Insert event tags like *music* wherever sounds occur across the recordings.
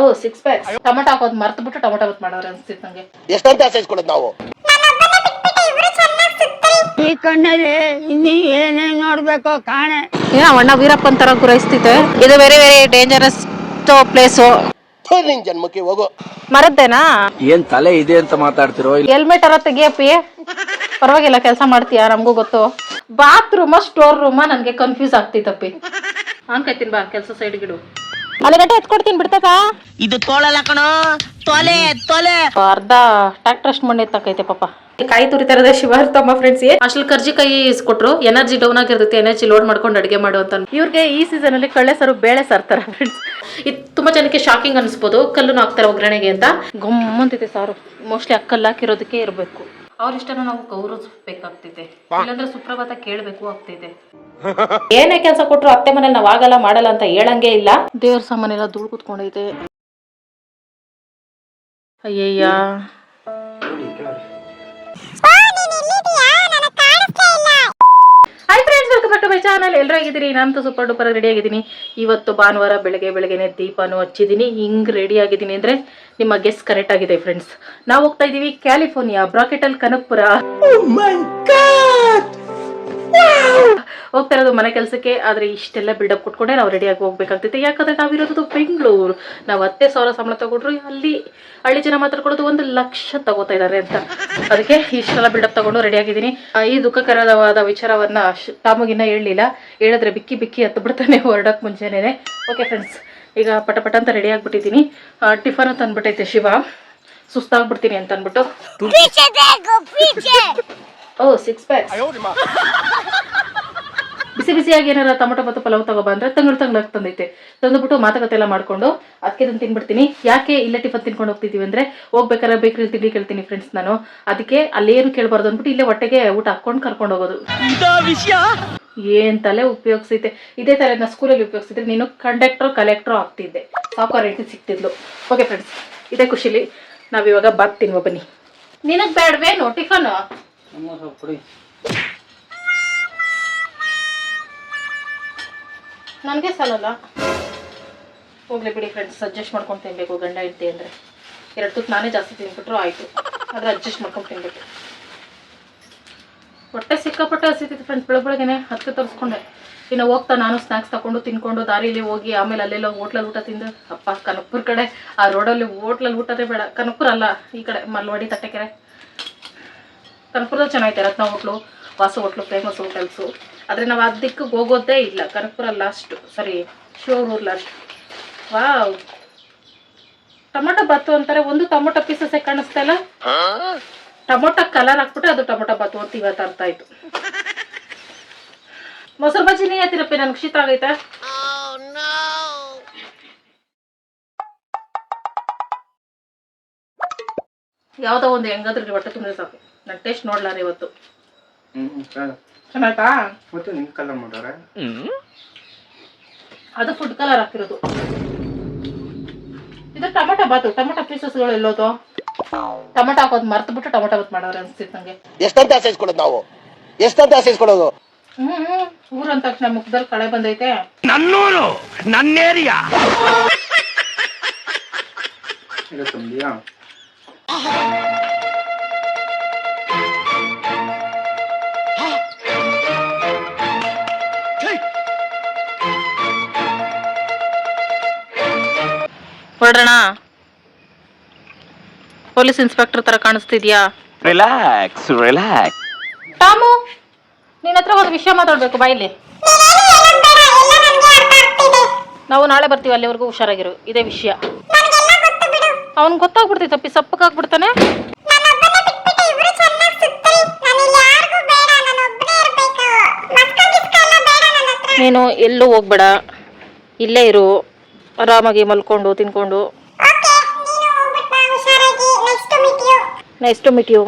ಓ six pack ಬಿಟ್ಟು ಕಾಣೆ. ಏನೋ ಅಣ್ಣ ವೀರಪ್ಪ ಇದು ವೆರಿ ವೆರಿ ಡೇಂಜರಸ್ ಪ್ಲೇಸು ಜನ್ಮಕ್ಕೆ ಹೋಗು. ಮರದ್ದೇನಾ? ಏನ್ ತಲೆ ಇದೆ ಅಂತ ಮಾತಾಡ್ತಿರೋ ಹೆಲ್ಮೆಟ್ ಅರ ತೆಗಿಯಪ್ಪಿ. ಪರವಾಗಿಲ್ಲ ಕೆಲಸ ಮಾಡ್ತೀಯಾ? ನಮಗೂ ಗೊತ್ತು. ಬಾತ್ರೂಮ ಸ್ಟೋರ್ ರೂಮ ನನಗೆ ಕನ್ಫ್ಯೂಸ್ ಆಗ್ತಿತ್ತಪ್ಪಿ. ಅನ್ಕೈತೀನಿ ಬಾ ಕೆಲಸ ಸೈಡ್ಗಿಡು ಅಲ್ಲಿ ಗಂಟೆ ಎತ್ಕೊಡ್ತೀನಿ ಬಿಡ್ತಕ ಇದು ತೋಳಲ್ಲ ಕಣೋ. ತೊಲೆ ತೊಲೆ. ಅರ್ಧ ಟ್ಯಾಕ್ಟರ್ ಅಷ್ಟು ಮಣ್ಣೆ ತಕ್ಕೈತೆ ಪಾಪ. ಕಾಯಿ ತುರಿತಾರದ ಶಿವಾರ್ ತಮ್ಮ ಫ್ರೆಂಡ್ಸ್ ಕರ್ಜಿ ಕರ್ಜಿಕಾಯಿ ಕೊಟ್ರು ಎನರ್ಜಿ ಡೌನ್ ಆಗಿರ್ತೈತಿ ಎನರ್ಜಿ ಲೋಡ್ ಮಾಡ್ಕೊಂಡು ಅಡಿಗೆ ಮಾಡು ಅಂತ ಇವ್ರಿಗೆ ಈ ಸೀಸನ್ ಅಲ್ಲಿ ಕಳ್ಳೆ ಸಾರು ಬೇಳೆ ಸಾರ್ತಾರ ಫ್ರೆಂಡ್ಸ್ ಇದು ತುಂಬಾ ಜನಕ್ಕೆ ಶಾಕಿಂಗ್ ಅನ್ಸ್ಬೋದು ಕಲ್ಲು ಹಾಕ್ತಾರೆ ಒಗ್ಗರಣೆಗೆ ಅಂತ. ಗಮ್ಮಂತಿದೆ ಸಾರು. ಮೋಸ್ಟ್ಲಿ ಅಕ್ಕಲ್ಲಿ ಹಾಕಿರೋದಕ್ಕೆ ಇರಬೇಕು. ಅವ್ರ ಇಷ್ಟನ ನಾವು ಗೌರವಿಸ್ಬೇಕಾಗ್ತಿದೆ. ಇಲ್ಲಾಂದ್ರೆ ಸುಪ್ರಭಾತ ಕೇಳಬೇಕು ಆಗ್ತಿದೆ. *laughs* ಏನೇ ಕೆಲಸ ಕೊಟ್ಟರು ಅತ್ತೆ ಮನೇಲಿ ನಾವು ಆಗಲ್ಲ ಮಾಡಲ್ಲ ಅಂತ ಹೇಳಂಗೆ ಇಲ್ಲ. ದೇವ್ರ ಸಾಮಾನೆಲ್ಲ ಧೂಳು ಕುತ್ಕೊಂಡೈತೆ ಅಯ್ಯಯ್ಯ. ಮೈ ಚಾನಲ್ ಎಲ್ಲರೂ ಆಗಿದ್ದೀರಿ ನಾನಂತೂ ಸೂಪರ್ ಡೂಪರ್ ರೆಡಿ ಆಗಿದ್ದೀನಿ. ಇವತ್ತು ಭಾನುವಾರ ಬೆಳಗ್ಗೆ ಬೆಳಗ್ಗೆನೆ ದೀಪನೂ ಹಚ್ಚಿದ್ದೀನಿ. ಹಿಂಗೆ ರೆಡಿ ಆಗಿದ್ದೀನಿ ಅಂದ್ರೆ ನಿಮ್ಮ ಗೆಸ್ ಕರೆಕ್ಟ್ ಆಗಿದೆ ಫ್ರೆಂಡ್ಸ್ ನಾವು ಹೋಗ್ತಾ ಇದ್ದೀವಿ ಕ್ಯಾಲಿಫೋರ್ನಿಯಾ ಬ್ರಾಕೆಟಲ್ ಕನಕ್ಪುರ ಹೋಗ್ತಾ ಇರೋದು ಮನೆ ಕೆಲಸಕ್ಕೆ ಆದರೆ ಇಷ್ಟೆಲ್ಲ ಬಿಲ್ಡಪ್ ಕೊಟ್ಕೊಂಡೆ ನಾವು ರೆಡಿಯಾಗಿ ಹೋಗ್ಬೇಕಾಗ್ತೈತೆ ಯಾಕಂದ್ರೆ ನಾವಿರೋದು ಬೆಂಗಳೂರು. ನಾವು ಹತ್ತೇ ಸಾವಿರ ಸಂಬಳ ತಗೊಂಡ್ರು ಅಲ್ಲಿ ಹಳ್ಳಿ ಜನ ಮಾತಾಡ್ಕೊಳ್ಳೋದು ಒಂದು ಲಕ್ಷ ತಗೋತಾ ಇದ್ದಾರೆ ಅಂತ. ಅದಕ್ಕೆ ಇಷ್ಟೆಲ್ಲ ಬಿಲ್ಡಪ್ ತಗೊಂಡು ರೆಡಿಯಾಗಿದ್ದೀನಿ ಈ ದುಃಖಕರವಾದ ವಿಚಾರವನ್ನು ತಾಮಗಿನ್ನ ಹೇಳಲಿಲ್ಲ. ಹೇಳಿದ್ರೆ ಬಿಕ್ಕಿ ಬಿಕ್ಕಿ ಹತ್ತು ಬಿಡ್ತಾನೆ ಹೊರಡಕ್ಕೆ ಮುಂಚೆನೇ ಓಕೆ ಫ್ರೆಂಡ್ಸ್ ಈಗ ಪಟ ಪಟ ಅಂತ ರೆಡಿ ಆಗಿಬಿಟ್ಟಿದ್ದೀನಿ. ಟಿಫನ್ ಅಂತ ಅಂದ್ಬಿಟ್ಟೈತೆ ಶಿವ. ಸುಸ್ತಾಗ್ಬಿಡ್ತೀನಿ ಅಂತ ಅಂದ್ಬಿಟ್ಟು. *laughs* ಓ ಸಿಕ್ಸ್ ಪ್ಯಾಕ್ *laughs* ಬಿಸಿ ಬಿಸಿಯಾಗಿ ಏನಾರ ಟೊಮೊಟೊ ಮತ್ತು ಪಲಾವ್ ತಗೊಬ ಅಂದ್ರೆ ತಂಗಳು ತಂಗ್ಳಾಗ್ ತಂದೈತೆ. ತಂದುಬಿಟ್ಟು ಮಾತುಕತೆ ಎಲ್ಲ ಮಾಡ್ಕೊಂಡು ಅದಕ್ಕೆ ಇದನ್ನ ತಿನ್ಬಿಡ್ತೀನಿ. ಯಾಕೆ ಇಲ್ಲೇ ಟಿಫನ್ ತಿನ್ಕೊಂಡು ಹೋಗ್ತಿದ್ದೀವಿ ಅಂದ್ರೆ ಹೋಗ್ಬೇಕಾದ್ರೆ ಬೇಕ್ರಿ ತಿಂಡಿ ಕೇಳ್ತೀನಿ ಫ್ರೆಂಡ್ಸ್ ನಾನು. ಅದಕ್ಕೆ ಅಲ್ಲೇನು ಕೇಳಬಾರ್ದು ಅಂದ್ಬಿಟ್ಟು ಇಲ್ಲೇ ಹೊಟ್ಟೆಗೆ ಊಟ ಹಾಕೊಂಡು ಕರ್ಕೊಂಡು ಹೋಗೋದು. ಏನ್ ತಲೆ ಉಪಯೋಗಿಸೈತೆ. ಇದೇ ತಲೆ ನಾ ಸ್ಕೂಲಲ್ಲಿ ಉಪಯೋಗಿಸಿದ್ರೆ ನೀನು ಕಂಡಕ್ಟರ್ ಕಲೆಕ್ಟರ್ ಆಗ್ತಿದ್ದೆ. ಸಾವುಕಾರ ಹೆಂಡತಿ ಸಿಗ್ತಿದ್ಲು. ಓಕೆ ಫ್ರೆಂಡ್ಸ್ ಇದೇ ಖುಷಿಲಿ ನಾವಿವಾಗ ಬಾತ್ ತಿನ್ವ ಬನ್ನಿ ನಿನಗ್ ಬೇಡವೇನು ಟಿಫನ್? ನನಗೆ ಸಾಲಲ್ಲ. ಹೋಗ್ಲಿ ಬಿಡಿ ಫ್ರೆಂಡ್ಸ್ ಅಡ್ಜಸ್ಟ್ ಮಾಡ್ಕೊಂಡು ತಿನ್ಬೇಕು, ಗಂಡ ಇಡ್ತಿ ಅಂದರೆ. ಎರಡು ತುತ್ತು ನಾನೇ ಜಾಸ್ತಿ ತಿನ್ಬಿಟ್ರು ಆಯಿತು. ಆದರೆ ಅಡ್ಜಸ್ಟ್ ಮಾಡ್ಕೊಂಡು ತಿನ್ಬೇಕು. ಹೊಟ್ಟೆ ಸಿಕ್ಕಾಪಟ್ಟೆ ಹಸಿತಿತ್ತು ಫ್ರೆಂಡ್ಸ್ ಬೆಳಗ್ಗೆ ಬೆಳಗ್ಗೆನೆ ಹತ್ತು ತರಿಸ್ಕೊಂಡೆ. ಇನ್ನು ಹೋಗ್ತಾ ನಾನು ಸ್ನ್ಯಾಕ್ಸ್ ತಗೊಂಡು ತಿನ್ಕೊಂಡು ದಾರಿಲಿ ಹೋಗಿ ಆಮೇಲೆ ಅಲ್ಲೆಲ್ಲ ಹೋಟ್ಲಲ್ಲಿ ಊಟ ತಿಂದು, ಅಪ್ಪ ಕನಕಪುರ ಕಡೆ, ಆ ರೋಡಲ್ಲಿ ಹೋಟ್ಲಲ್ಲಿ ಊಟನೇ ಬೇಡ. ಕನಕಪುರ ಅಲ್ಲ, ಈ ಕಡೆ ಮಲ್ವಾಡಿ, ತಟ್ಟೆಕೆರೆ. ಕನಕಪುರದಲ್ಲಿ ಚೆನ್ನಾಗೈತೆ Ratna hotel, Vasu hotel famous hotels ಆದರೆ ನಾವು ಅದು ದಿಕ್ಕಿಗೆ ಹೋಗೋದೇ ಇಲ್ಲ. ಕನಕಪುರ ಲಾಸ್ಟ್ ಸರಿ ಶಿವೂರು ಲಾಸ್ಟ್ ವಾ ಟೊಮೊಟೊ ಬಾತು ಅಂತಾರೆ, ಒಂದು ಟೊಮೊಟೊ ಪೀಸಸ್ಸೇ ಕಾಣಿಸ್ತಾ ಇಲ್ಲ. ಟೊಮೊಟೊ ಕಲರ್ ಹಾಕ್ಬಿಟ್ರೆ ಅದು ಟೊಮೊಟೊ ಬಾತು ಅಂತ ಇವತ್ತು ಅರ್ಥ ಆಯ್ತು. ಮೊಸರು ಬಜ್ಜಿ ನೀ ಹೇಳ್ತೀರಪ್ಪ ನನ್ಗೆ ಶೀತ ಆಗೈತೆ? ಯಾವುದೋ ಒಂದು ಹೆಂಗಾದ್ರೂ ಹೊಟ್ಟೆ ತುಂಬಿದ್ರೆ ಸಾಕು. ನಾನು ಟೇಸ್ಟ್ ನೋಡ್ಲಾರ ಇವತ್ತು. ಚೆನ್ನಾಯ್ತಾ ಮತ್ತೆ ನಿಮ್ ಕಲರ್ ಮಾಡ್ಯಾರ ಅದು ಫುಡ್ ಕಲರ್ ಹಾಕಿರೋದು. ಇದು ಟೊಮೊಟೊ ಬಾತು ಪೀಸಸ್ ಪೀಸಸ್ಗಳು ಎಲ್ಲೋದು. ಟೊಮೆಟೊ ಹಾಕೋದು ಮರ್ತು ಬಿಟ್ಟು ಟೊಮೆಟೊ ಬಾತ್ ಮಾಡೋರು ಅನ್ಸ್ತಿತ್ತು ನಂಗೆ. ಎಷ್ಟಂತ ಆಸೈಸ್ಕೊಳ್ಳೋದು ನಾವು? ಎಷ್ಟಂತ ಆಸೈಸ್ಕೊಳ್ಳೋದು ಕೊಡೋದು ಹ್ಮ್. ಊರ್ ಅಂದ ತಕ್ಷಣ ಮುಖದಲ್ಲಿ ಕಳೆ ಬಂದೈತೆ. ನನ್ನೂರು ನನ್ನೇರಿಯಾ ಈಗ ಹೊರಡೋಣ ಪೊಲೀಸ್ ಇನ್ಸ್ಪೆಕ್ಟರ್ ತರ ಕಾಣಿಸ್ತಿದ್ಯಾ? ರಿಲ್ಯಾಕ್ಸ್ ರಿಲ್ಯಾಕ್ಸ್ ಟಾಮು ನಿನ್ನ ಹತ್ರ ಒಂದು ವಿಷಯ ಮಾತಾಡ್ಬೇಕು ಬಾಯಿಲಿ ನಾವು ನಾಳೆ ಬರ್ತೀವಿ ಅಲ್ಲಿವರೆಗೂ ಹುಷಾರಾಗಿರು. ಇದೇ ವಿಷಯ. ಅವ್ನ್ ಗೊತ್ತಾಗ್ಬಿಡ್ತೈತಪ್ಪಿ ಸಪ್ಪಕ್ಕಾಗ್ಬಿಡ್ತಾನೆ ನೀನು ಎಲ್ಲೂ ಹೋಗ್ಬೇಡ ಇಲ್ಲೇ ಇರು. ಆರಾಮಾಗಿ ಮಲ್ಕೊಂಡು ತಿನ್ಕೊಂಡು. Next meet you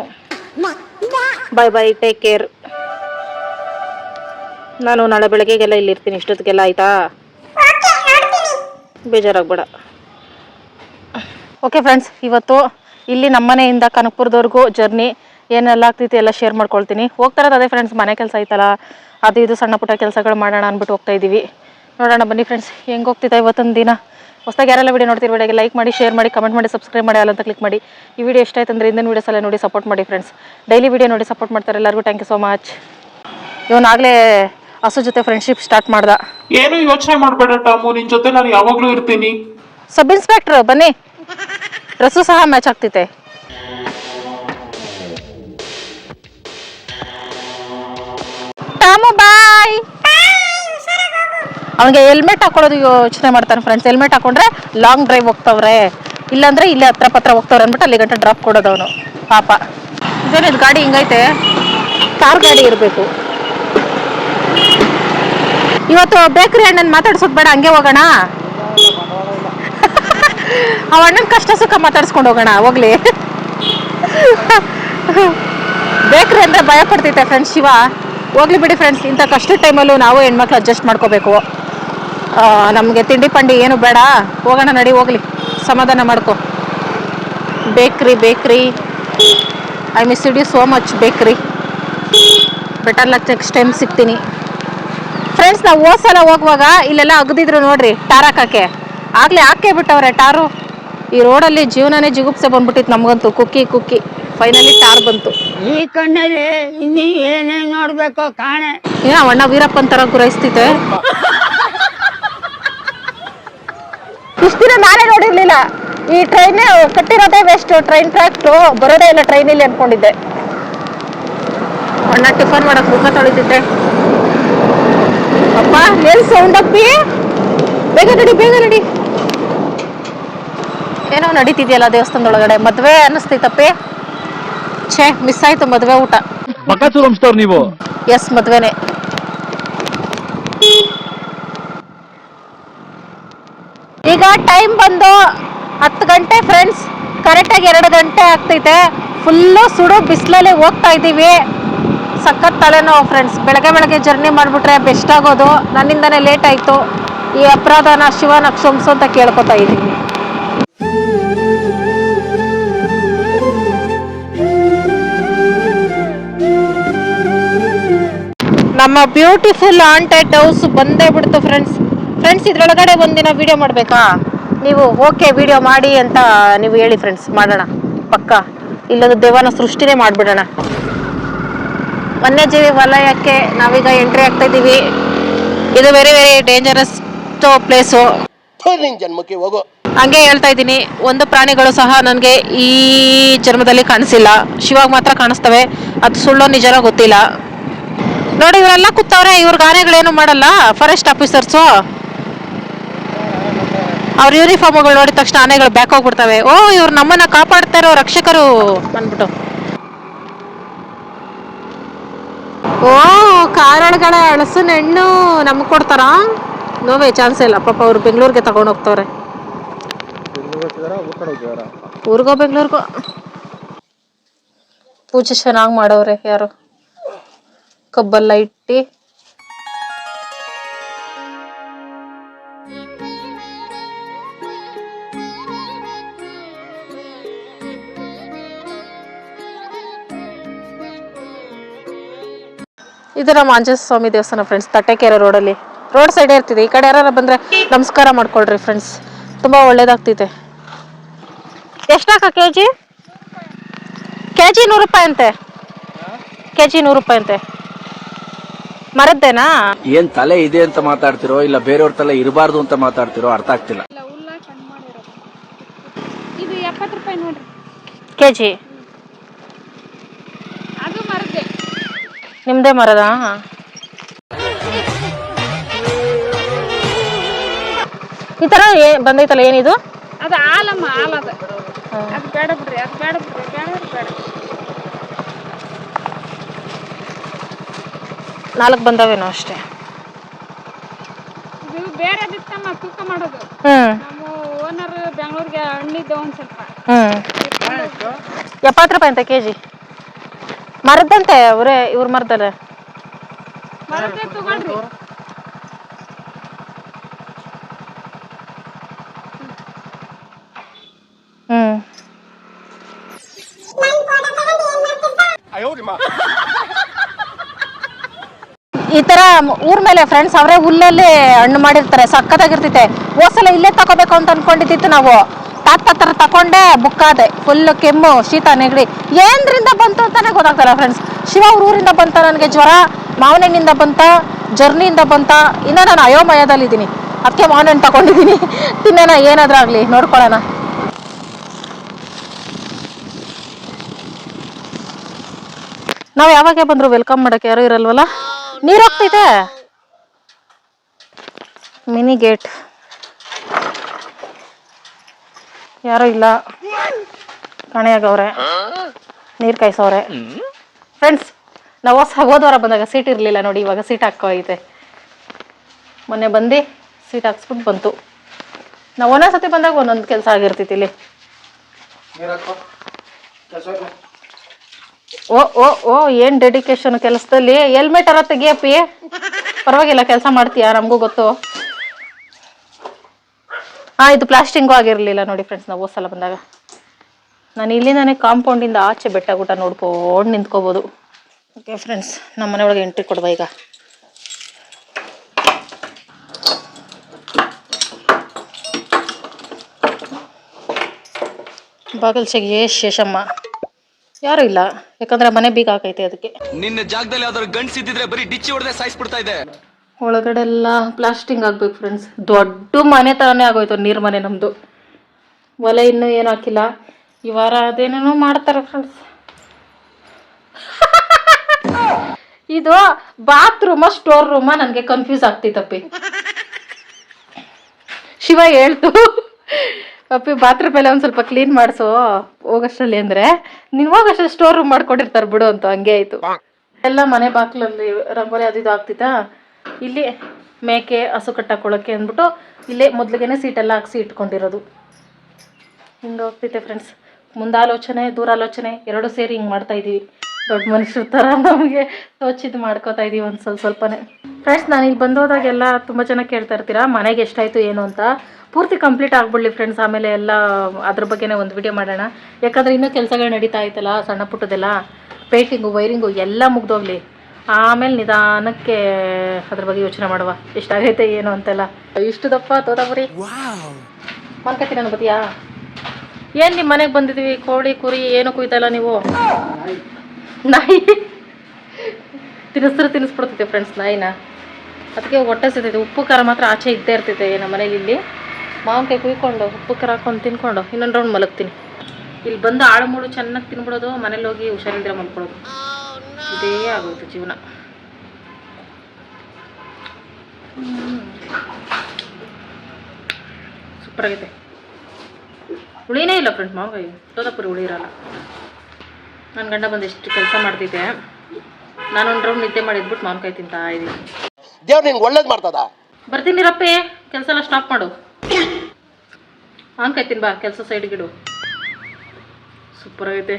bye bye take care ನಾನು ನಾಳೆ ಬೆಳಗ್ಗೆಗೆಲ್ಲ ಇಲ್ಲಿ ಇರ್ತೀನಿ ಇಷ್ಟೊತ್ತಿಗೆಲ್ಲ ಆಯ್ತಾ? ಬೇಜಾರಾಗ್ಬೇಡ. ಓಕೆ ಫ್ರೆಂಡ್ಸ್ ಇವತ್ತು ಇಲ್ಲಿ ನಮ್ಮನೆಯಿಂದ ಕನಕಪುರದವರೆಗೂ ಜರ್ನಿ ಏನೆಲ್ಲ ಆಗ್ತೈತಿ ಎಲ್ಲ ಶೇರ್ ಮಾಡ್ಕೊಳ್ತೀನಿ. ಹೋಗ್ತಾ ಇರೋದು ಅದೇ ಫ್ರೆಂಡ್ಸ್ ಮನೆ ಕೆಲಸ ಐತಲ್ಲ ಅದು ಇದು ಸಣ್ಣ ಪುಟ್ಟ ಕೆಲಸಗಳು ಮಾಡೋಣ ಅಂದ್ಬಿಟ್ಟು ಹೋಗ್ತಾ ಇದ್ದೀವಿ ನೋಡೋಣ ಬನ್ನಿ ಫ್ರೆಂಡ್ಸ್ ಹೆಂಗೆ ಹೋಗ್ತಿದೆ ಇವತ್ತೊಂದು ದಿನ? ಹೊಸದಾಗಿ ಯಾರೆಲ್ಲ ವಿಡಿಯೋ ನೋಡ್ತೀರಿ ವೀಡಿಯೋಗೆ ಲೈಕ್ ಮಾಡಿ ಶೇರ್ ಮಾಡಿ ಕಮೆಂಟ್ ಮಾಡಿ ಸಬ್ಸ್ಕ್ರೈಬ್ ಮಾಡಿ ಅಂತ ಕ್ಲಿಕ್ ಮಾಡಿ. ಈ ವಿಡಿಯೋ ಇಷ್ಟ ಆಯ್ತು ಅಂದರೆ ಇಂದಿನ ವೀಡಿಯೋಸ್ ಎಲ್ಲ ನೋಡಿ ಸಪೋರ್ಟ್ ಮಾಡಿ ಫ್ರೆಂಡ್ಸ್ ಡೈಲಿ ವಿಡಿಯೋ ನೋಡಿ ಸಪೋರ್ಟ್ ಮಾಡ್ತಾರೆ ಎಲ್ಲರಿಗೂ. ಥ್ಯಾಂಕ್ ಯು ಸೋ ಮಚ್ ಇವನಾಗಲೇ ಹಸು ಜೊತೆ ಫ್ರೆಂಡ್ಶಿಪ್ ಸ್ಟಾರ್ಟ್ ಮಾಡ್ದ. ಏನು ಯೋಚನೆ ಮಾಡಬೇಡ ಟಾಮು ನಿನ್ ಜೊತೆ ನಾನು ಯಾವಾಗಲೂ ಇರ್ತೀನಿ. ಸಬ್ ಇನ್ಸ್ಪೆಕ್ಟರ್ ಬನ್ನಿ. ಡ್ರೆಸ್ಸು ಸಹ ಮ್ಯಾಚ್ ಆಗ್ತೈತೆ. ಟಾಮು ಬಾಯ್ ಅವನಿಗೆ ಹೆಲ್ಮೆಟ್ ಹಾಕೊಳ್ಳೋದು ಯೋಚನೆ ಮಾಡ್ತಾನೆ ಫ್ರೆಂಡ್ಸ್ ಹೆಲ್ಮೆಟ್ ಹಾಕೊಂಡ್ರೆ ಲಾಂಗ್ ಡ್ರೈವ್ ಹೋಗ್ತವ್ರೆ. ಇಲ್ಲಾಂದ್ರೆ ಇಲ್ಲೇ ಹತ್ರ ಪತ್ರ ಹೋಗ್ತವ್ರೆ ಅಂದ್ಬಿಟ್ಟು ಅಲ್ಲಿ ಗಂಟೆ ಡ್ರಾಪ್ ಕೊಡೋದು ಅವನು. ಪಾಪ. ಇದೇನಿದು ಗಾಡಿ ಹಿಂಗೈತೆ? ಕಾರ್ ಗಾಡಿ ಇರಬೇಕು. ಇವತ್ತು ಬೇಕ್ರಿ ಅಣ್ಣನ ಮಾತಾಡ್ಸೋದು ಬೇಡ, ಹಂಗೆ ಹೋಗೋಣ? ಅವ ಅಣ್ಣನ ಕಷ್ಟ ಸುಖ ಮಾತಾಡ್ಸ್ಕೊಂಡು ಹೋಗೋಣ, ಹೋಗ್ಲಿ. ಬೇಕ್ರಿ ಅಂದ್ರೆ ಭಯ ಪಡ್ತೈತೆ ಫ್ರೆಂಡ್ಸ್ ಶಿವ. ಹೋಗ್ಲಿ ಬಿಡಿ ಫ್ರೆಂಡ್ಸ್ ಇಂಥ ಕಷ್ಟದ ಟೈಮಲ್ಲೂ ನಾವು ಹೆಣ್ಮಕ್ಳು ಅಡ್ಜಸ್ಟ್ ಮಾಡ್ಕೋಬೇಕು. ನಮಗೆ ತಿಂಡಿ ಪಂಡಿ ಏನು ಬೇಡ. ಹೋಗೋಣ ನಡಿ ಹೋಗ್ಲಿ. ಸಮಾಧಾನ ಮಾಡ್ಕೊ. Bakery bakery. I missed you so much bakery. Better luck next time ಸಿಗ್ತೀನಿ. ಫ್ರೆಂಡ್ಸ್ ನಾವು ಹೋದ ಸಲ ಹೋಗುವಾಗ ಇಲ್ಲೆಲ್ಲ ಅಗದಿದ್ರು ನೋಡ್ರಿ ಟಾರ್ ಹಾಕಕ್ಕೆ. ಆಗ್ಲೇ ಹಾಕೇ ಬಿಟ್ಟವ್ರೆ ಟಾರು. ಈ ರೋಡಲ್ಲಿ ಜೀವನನೇ ಜಿಗುಪ್ಸೆ ಬಂದ್ಬಿಟ್ಟಿತ್ತು ನಮಗಂತೂ. ಕುಕ್ಕಿ ಕುಕ್ಕಿ. ಫೈನಲಿ ಟಾರ್ ಬಂತು. ಈ ಕಣ್ಣಲ್ಲಿ ಇನ್ನೀ ಏನೇನು ನೋಡಬೇಕು ಕಾಣೆ. ಏನ ಅಣ್ಣ ವೀರಪ್ಪನ್ ತರ ಗುರಾಯಿಸ್ತಿದೆ *laughs* ಇಷ್ಟು ದಿನ ನಾನೇ ನೋಡಿರ್ಲಿಲ್ಲ. ಈ ಟ್ರೈನ್ ಕಟ್ಟಿರೋದೇ ವೇಸ್ಟ್ ಟ್ರೈನ್ ಟ್ರ್ಯಾಕ್ಟು ಬರೋದೇ ಇಲ್ಲ ಟ್ರೈನಲ್ಲಿ ಅನ್ಕೊಂಡಿದ್ದೆ. ಅಣ್ಣ ಟಿಫನ್ ಮಾಡಕ್ ಮುಖ ತೊಳಿತಿದ್ದೆ. ಅಪ್ಪ ಎಲ್ ಸೌಂಡ್ ಅಪ್ಪಿ? ಬೇಗ ನಡಿ ಬೇಗ ನಡಿ. ಏನೋ ನಡೀತಿದ್ಯಲ್ಲ ದೇವಸ್ಥಾನದೊಳಗಡೆ. ಮದ್ವೆ ಅನ್ನಿಸ್ತೈತಪ್ಪಿ ಛೇ ಮಿಸ್ ಆಯ್ತು ಮದ್ವೆ ಊಟ. ನೀವು. ಎಸ್ ಮದ್ವೆನೆ. ಈಗ ಟೈಮ್ ಬಂದು ಹತ್ತು ಗಂಟೆ ಫ್ರೆಂಡ್ಸ್ ಕರೆಕ್ಟಾಗಿ ಎರಡು ಗಂಟೆ ಆಗ್ತೈತೆ. ಫುಲ್ಲು ಸುಡು ಬಿಸಿಲಲ್ಲಿ ಹೋಗ್ತಾ ಇದ್ದೀವಿ. ಸಖತ್ ತಲೆನೋ ಫ್ರೆಂಡ್ಸ್ ಬೆಳಗ್ಗೆ ಬೆಳಗ್ಗೆ ಜರ್ನಿ ಮಾಡಿಬಿಟ್ರೆ ಬೆಸ್ಟ್ ಆಗೋದು. ನನ್ನಿಂದನೇ ಲೇಟ್ ಆಯಿತು. ಈ ಅಪರಾಧನ ಶಿವನ ಕ್ಷಮಿಸು ಅಂತ ಕೇಳ್ಕೊತಾ ಇದ್ದೀನಿ. ನಮ್ಮ ಬ್ಯೂಟಿಫುಲ್ ಆಂಟೆಡ್ ಹೌಸ್ ಬಂದೇ ಬಿಡ್ತು ಫ್ರೆಂಡ್ಸ್ ಫ್ರೆಂಡ್ಸ್ ಇದ್ರೊಳಗಡೆ ಒಂದಿನ ವಿಡಿಯೋ ಮಾಡಬೇಕಾ. ನೀವು ಓಕೆ ವಿಡಿಯೋ ಮಾಡಿ ಅಂತ ನೀವು ಹೇಳಿ ಫ್ರೆಂಡ್ಸ್ ಮಾಡೋಣ. ಪಕ್ಕ. ಇಲ್ಲೊಂದು ದೇವನ ಸೃಷ್ಟಿನೇ ಮಾಡಿಬಿಡೋಣ. ವನ್ಯಜೀವಿ ವಲಯಕ್ಕೆ ನಾವೀಗ ಎಂಟ್ರಿ ಆಗ್ತಾ ಇದ್ದೀವಿ. ಇದು ವೆರಿ ವೆರಿ ಡೇಂಜರಸ್ ಪ್ಲೇಸು ನಿನ್ ಜನ್ಮಕ್ಕೆ ಹೋಗು. ಹಂಗೆ ಹೇಳ್ತಾ ಇದ್ದೀನಿ. ಒಂದು ಪ್ರಾಣಿಗಳು ಸಹ ನನಗೆ ಈ ಜನ್ಮದಲ್ಲಿ ಕಾಣಿಸಿಲ್ಲ. ಶಿವಾಗ ಮಾತ್ರ ಕಾಣಿಸ್ತವೆ. ಅದು ಸುಳ್ಳೋ ನಿಜನೋ ಗೊತ್ತಿಲ್ಲ. ನೋಡಿ ಇವರೆಲ್ಲ ಕೂತವ್ರೆ ಇವ್ರಿಗೆ ಆನೆಗಳೇನು ಮಾಡಲ್ಲ? ಫಾರೆಸ್ಟ್ ಆಫೀಸರ್ಸು ಅವ್ರ ಯೂನಿಫಾರ್ಮ್ಗಳು ನೋಡಿದ ತಕ್ಷಣ ಆನೆಗಳು ಬ್ಯಾಕ್ ಹೋಗ್ಬಿಡ್ತವೆ. ಓ, ಇವ್ರು ನಮ್ಮನ್ನ ಕಾಪಾಡ್ತಾ ಇರೋ ರಕ್ಷಕರು ಬಂದ್ಬಿಟ್ಟು. ಓ ಕಾರೊಳಗಡೆ ಹಳಸಿನ ಹೆಣ್ಣು ನಮ್ಗೆ ಕೊಡ್ತಾರಾ? ನೋವೇ ಚಾನ್ಸ್ ಇಲ್ಲ. ಪಾಪ ಅವ್ರು ಬೆಂಗಳೂರಿಗೆ ತಗೊಂಡು ಹೋಗ್ತವ್ರೆ. ಊರಿಗೋ, ಬೆಂಗಳೂರಿಗೋ. ಪೂಜೆ ಚೆನ್ನಾಗಿ ಮಾಡವ್ರೆ ಯಾರು? ಕಬ್ಬೆಲ್ಲ ಇಟ್ಟು. ಇದು ನಮ್ಮ ಆಂಜನೇಯ ಸ್ವಾಮಿ ದೇವಸ್ಥಾನ ಫ್ರೆಂಡ್ಸ್ ತಟ್ಟೆಕೆರೆ ರೋಡಲ್ಲಿ ರೋಡ್ ಸೈಡ್ ಇರ್ತಿದೆ ಈ ಕಡೆ ಯಾರು ಬಂದ್ರೆ ನಮಸ್ಕಾರ ಮಾಡ್ಕೊಳ್ರಿ ಫ್ರೆಂಡ್ಸ್ ತುಂಬಾ ಒಳ್ಳೇದಾಗ್ತಿದೆ ಎಷ್ಟಾಕ ಕೆ ಜಿ ಕೆ ಜಿ ನೂರು ರೂಪಾಯಿ ಅಂತೆ. ಕೆ ಜಿ ನೂರು ರೂಪಾಯಿ ಅಂತೆ. ಮರದ್ದೇನಾ? ಏನ್ ತಲೆ ಇದೆ ಅಂತ ಮಾತಾಡ್ತಿರೋ ಇಲ್ಲ ಬೇರೆಯವ್ರ ತಲೆ ಇರಬಾರ್ದು ಅಂತ ಮಾತಾಡ್ತಿರೋ ಅರ್ಥ ಆಗ್ತಿಲ್ಲ. ಕೆ ಜಿ ನಿಮ್ಮದೇ ಮರದ? ಈ ತರ ಬಂದೈತಲ್ಲ ಏನಿದು? ಅದು ಹಾಲಮ್ಮ ಹಾಲು ಅದು. ಬೇಡ ಬಿಡ್ರಿ ಅದು ಬೇಡ ಬಿಡ್ರಿ ಬೇಡ ಬೇಡ ನಾಲ್ಕು ಬಂದವೇನೋ ಅಷ್ಟೇ. ಇದು ಬೇರೆ ಬಿತ್ತಮ್ಮ ತೂಕ ಮಾಡೋದು. ನಮ್ಮ ಓನರ್ ಬೆಂಗಳೂರಿಗೆ ಹಣ್ಣಿದ್ದ ಒಂದು ಸ್ವಲ್ಪ. ಎಪ್ಪತ್ತು ರೂಪಾಯಿ ಅಂತ ಕೆ ಜಿ ಮರದಂತೆ ಅವರೇ ಇವ್ರ ಮರದಲ್ಲ? ಹ್ಮ್. ಈ ತರ ಊರ್ ಮೇಲೆ ಫ್ರೆಂಡ್ಸ್ ಅವರೇ ಹುಲ್ಲಲ್ಲಿ ಹಣ್ಣು ಮಾಡಿರ್ತಾರೆ ಸಕ್ಕತ್ತಾಗಿರ್ತೈತೆ ಹೋಸಲ ಇಲ್ಲೇ ತಗೋಬೇಕು ಅಂತ ಅನ್ಕೊಂಡಿದ್ದಿತ್ತು ನಾವು. ತಾತ ತರ ತಕೊಂಡೆ, ಬುಕ್ಕಾದೆ ಫುಲ್ ಕೆಮ್ಮು, ಶೀತ, ನೆಗಡಿ. ಏನ್ರಿಂದ ಬಂತು ಅಂತಾನೆ ಗೊತ್ತಾಗ್ತಾರ ಫ್ರೆಂಡ್ಸ್ ಶಿವ ಅವ್ರ ಊರಿಂದ ಬಂತ, ನನಗೆ ಜ್ವರ, ಮಾವನಹಣ್ಣಿಂದ ಬಂತ, ಜರ್ನಿಯಿಂದ ಬಂತ. ಇನ್ನ ನಾನು ಅಯೋಮಯದಲ್ಲಿದ್ದೀನಿ. ಅದಕ್ಕೆ ಮಾವನಣ್ಣು ತಗೊಂಡಿದ್ದೀನಿ *laughs* ತಿನ್ನೋಣ, ಏನಾದ್ರೂ ಆಗಲಿ, ನೋಡ್ಕೊಳ್ಳೋಣ. ನಾವು ಯಾವಾಗ ಬಂದ್ರು ವೆಲ್ಕಮ್ ಮಾಡಕ್ಕೆ? ಯಾರು ಇರಲ್ವಲ್ಲ? ನೀರು ಹೋಗ್ತೈತೆ ಮಿನಿ ಗೇಟ್ ಯಾರು ಇಲ್ಲ. ಕಣೆಯಾಗವ್ರೆ ನೀರ್ ಕಾಯಿಸೋರೆ ಫ್ರೆಂಡ್ಸ್ ನಾವು ಹೊಸ ಹೋದವಾರ ಬಂದಾಗ ಸೀಟ್ ಇರಲಿಲ್ಲ ನೋಡಿ ಇವಾಗ ಸೀಟ್ ಹಾಕೋ ಐತೆ ಮೊನ್ನೆ ಬಂದು ಸೀಟ್ ಹಾಕ್ಸ್ಬಿಟ್ಟು ಬಂತು. ನಾವು ಒಂದೊಂದು ಸತಿ ಬಂದಾಗ ಒಂದೊಂದು ಕೆಲಸ ಆಗಿರ್ತೈತಿ ಇಲ್ಲಿ. ಓ ಓ ಓ ಏನ್ ಡೆಡಿಕೇಶನ್ ಕೆಲಸದಲ್ಲಿ? ಹೆಲ್ಮೆಟ್ ಅರ ತೆಗಿಯಪ್ಪಿ. ಪರವಾಗಿಲ್ಲ ಕೆಲಸ ಮಾಡ್ತೀಯಾ? ನಮಗೂ ಗೊತ್ತು. ಹಾ ಇದು ಪ್ಲಾಸ್ಟಿಂಗು ಆಗಿರಲಿಲ್ಲ ನೋಡಿ ಫ್ರೆಂಡ್ಸ್ ನಾವು ಸಲ ಬಂದಾಗ. ನಾನು ಇಲ್ಲಿಂದಾನೆ ಕಾಂಪೌಂಡಿಂದ ಆಚೆ ಬೆಟ್ಟ ಗುಟ್ಟ ನೋಡ್ಕೊಂಡು ನಿಂತ್ಕೋಬೋದು. ಓಕೆ ಫ್ರೆಂಡ್ಸ್ ನಮ್ಮ ಮನೆ ಒಳಗೆ ಎಂಟ್ರಿ ಕೊಡುವ ಈಗ. ಬಾಗಲ್ ಚೆಗೆ ಶೇಷಮ್ಮ. ಯಾರು ಇಲ್ಲ, ಯಾಕಂದ್ರೆ ಮನೆ ಬೀಗ ಹಾಕೈತೆ ಅದಕ್ಕೆ. ನಿನ್ನ ಜಾಗದಲ್ಲಿ ಯಾವ್ದಾದ್ರು ಗಂಡ್ಸಿದ್ರೆ ಬರೀ ಡಿಚ್ಚಿ ಹೊಡೆದೇ ಸಾಯಿಸ್ಬಿಡ್ತಾ ಇದೆ ಒಳಗಡೆ ಎಲ್ಲ ಪ್ಲಾಸ್ಟಿಂಗ್ ಆಗ್ಬೇಕು ಫ್ರೆಂಡ್ಸ್ ದೊಡ್ಡ ಮನೆ ಥರನೇ ಆಗೋಯ್ತು ನೀರು ಮನೆ ನಮ್ಮದು ಒಲೆ ಇನ್ನೂ ಏನು ಹಾಕಿಲ್ಲ. ಈ ವಾರ ಅದೇನೇನೋ ಮಾಡ್ತಾರೆ ಫ್ರೆಂಡ್ಸ್ *laughs* ಇದು ಬಾತ್ರೂಮ ಸ್ಟೋರ್ ರೂಮ ನನಗೆ ಕನ್ಫ್ಯೂಸ್ ಆಗ್ತೈತಪ್ಪಿ ಶಿವ ಹೇಳ್ತು ಅಪ್ಪಿ ಬಾತ್ರೂಮ್ ಎಲ್ಲ ಒಂದು ಸ್ವಲ್ಪ ಕ್ಲೀನ್ ಮಾಡಿಸು. ಹೋಗಷ್ಟರಲ್ಲಿ ಅಂದರೆ ನೀನು ಹೋಗಷ್ಟರಲ್ಲಿ ಸ್ಟೋರ್ ರೂಮ್ ಮಾಡ್ಕೊಂಡಿರ್ತಾರೆ ಬಿಡು ಅಂತ ಹಂಗೆ ಆಯಿತು. ಎಲ್ಲ ಮನೆ ಬಾಕ್ಲಲ್ಲಿ ರಂಗೋಲಿ ಅದು ಇದು ಆಗ್ತಿತ್ತಾ ಇಲ್ಲಿ ಮೇಕೆ ಹಸು ಕಟ್ಟಾಕೊಳ್ಳೋಕ್ಕೆ ಅಂದ್ಬಿಟ್ಟು ಇಲ್ಲೇ ಮೊದಲಿಗೆ ಸೀಟೆಲ್ಲ ಹಾಕ್ಸಿ ಇಟ್ಕೊಂಡಿರೋದು. ಹಿಂಗೆ ಹೋಗ್ತೈತೆ ಫ್ರೆಂಡ್ಸ್ ಮುಂದಾಲೋಚನೆ, ದೂರಾಲೋಚನೆ, ಎರಡು ಸೇರಿ ಹಿಂಗೆ ಮಾಡ್ತಾ ಇದೀವಿ. ದೊಡ್ಡ ಮನುಷ್ಯರ ಥರ ನಮಗೆ ತೋಚಿದ್ದು ಮಾಡ್ಕೋತಾ ಇದೀವಿ ಒಂದು ಸ್ವಲ್ಪ ಸ್ವಲ್ಪನೇ. ಫ್ರೆಂಡ್ಸ್ ನಾನು ಇಲ್ಲಿ ಬಂದೋದಾಗೆಲ್ಲ ತುಂಬ ಜನ ಕೇಳ್ತಾ ಇರ್ತೀರಾ, ಮನೆಗೆ ಎಷ್ಟಾಯಿತು ಏನು ಅಂತ. ಪೂರ್ತಿ ಕಂಪ್ಲೀಟ್ ಆಗಿಬಿಡ್ಲಿ ಫ್ರೆಂಡ್ಸ್ ಆಮೇಲೆ ಎಲ್ಲ ಅದ್ರ ಬಗ್ಗೆನೇ ಒಂದು ವಿಡಿಯೋ ಮಾಡೋಣ. ಯಾಕಂದರೆ ಇನ್ನೂ ಕೆಲಸಗಳು ನಡೀತಾ ಇತ್ತಲ್ಲ ಸಣ್ಣ ಪುಟ್ಟದೆಲ್ಲ. ಪೇಂಟಿಂಗು ವೈರಿಂಗು ಎಲ್ಲ ಮುಗ್ದೋಗ್ಲಿ. ಆಮೇಲೆ ನಿಧಾನಕ್ಕೆ ಅದ್ರ ಬಗ್ಗೆ ಯೋಚನೆ ಮಾಡುವ. ಎಷ್ಟಾಗೈತೆ ಏನು ಅಂತೆಲ್ಲ. ಇಷ್ಟು ದಪ್ಪ ತೋತಾವ್ರಿ ಮನ್ಕತ್ತೀನಿ ನಾನು ಬದಿಯಾ ಏನು ನಿಮ್ಮ ಮನೆಗೆ ಬಂದಿದ್ವಿ? ಕೋಳಿ ಕುರಿ ಏನು ಕುಯ್ತಲ್ಲ ನೀವು? ನಾಯಿ. ತಿನ್ನಿಸ್ರು ತಿನ್ನಿಸ್ಬಿಡ್ತೈತೆ ಫ್ರೆಂಡ್ಸ್ ನಾಯಿನ. ಅದಕ್ಕೆ ಹೊಟ್ಟೆ ಸಿಗ್ತೈತೆ ಉಪ್ಪು ಖಾರ ಮಾತ್ರ ಆಚೆ ಇದ್ದೇ ಇರ್ತೈತೆ ನಮ್ಮ ಮನೇಲಿ ಇಲ್ಲಿ. ಮಾವಿನಕಾಯಿ ಕುಯ್ಕೊಂಡು ಉಪ್ಪು ಖಾರ ಹಾಕೊಂಡು ತಿನ್ಕೊಂಡು ಇನ್ನೊಂದು ರೌಂಡ್ ಮಲಗ್ತೀನಿ. ಇಲ್ಲಿ ಬಂದು ಆಳು ಮೂಳು ಚೆನ್ನಾಗಿ ತಿನ್ಬಿಡೋದು ಮನೇಲಿ ಹೋಗಿ ಹುಷಾರಿಲ್ದಿರ ಮಲ್ಕೊಳ್ಳೋದು ಇದೇ ಆಗೋಯ್ತು ಜೀವನ. ಸೂಪರ್ ಆಗೈತೆ. ಹುಳಿನೇ ಇಲ್ಲ ಫ್ರೆಂಡ್ ಮಾವಿನಕಾಯಿ ತೋದಪುರಿ ಹುಳಿ ಇರಲ್ಲ. ನನ್ನ ಗಂಡ ಬಂದು ಎಷ್ಟು ಕೆಲಸ ಮಾಡ್ತಿದ್ದೆ. ನಾನು ಒಂದು ರೌಂಡ್ ನಿದ್ದೆ ಮಾಡಿದ್ಬಿಟ್ಟು ಮಾವಿನಕಾಯಿ ತಿಂತಾ ಇದೀನಿ. ದೇವ್ರು ಒಳ್ಳೇದು ಮಾಡ್ತದ? ಬರ್ತೀನಿ ರಪ್ಪೆ ಕೆಲಸ ಎಲ್ಲ ಸ್ಟಾಪ್ ಮಾಡು. ಮಾವಿನಕಾಯಿ ತಿನ್ ಬಾ ಕೆಲಸ ಸೈಡ್ಗಿಡು ಸೂಪರ್ ಆಗೈತೆ.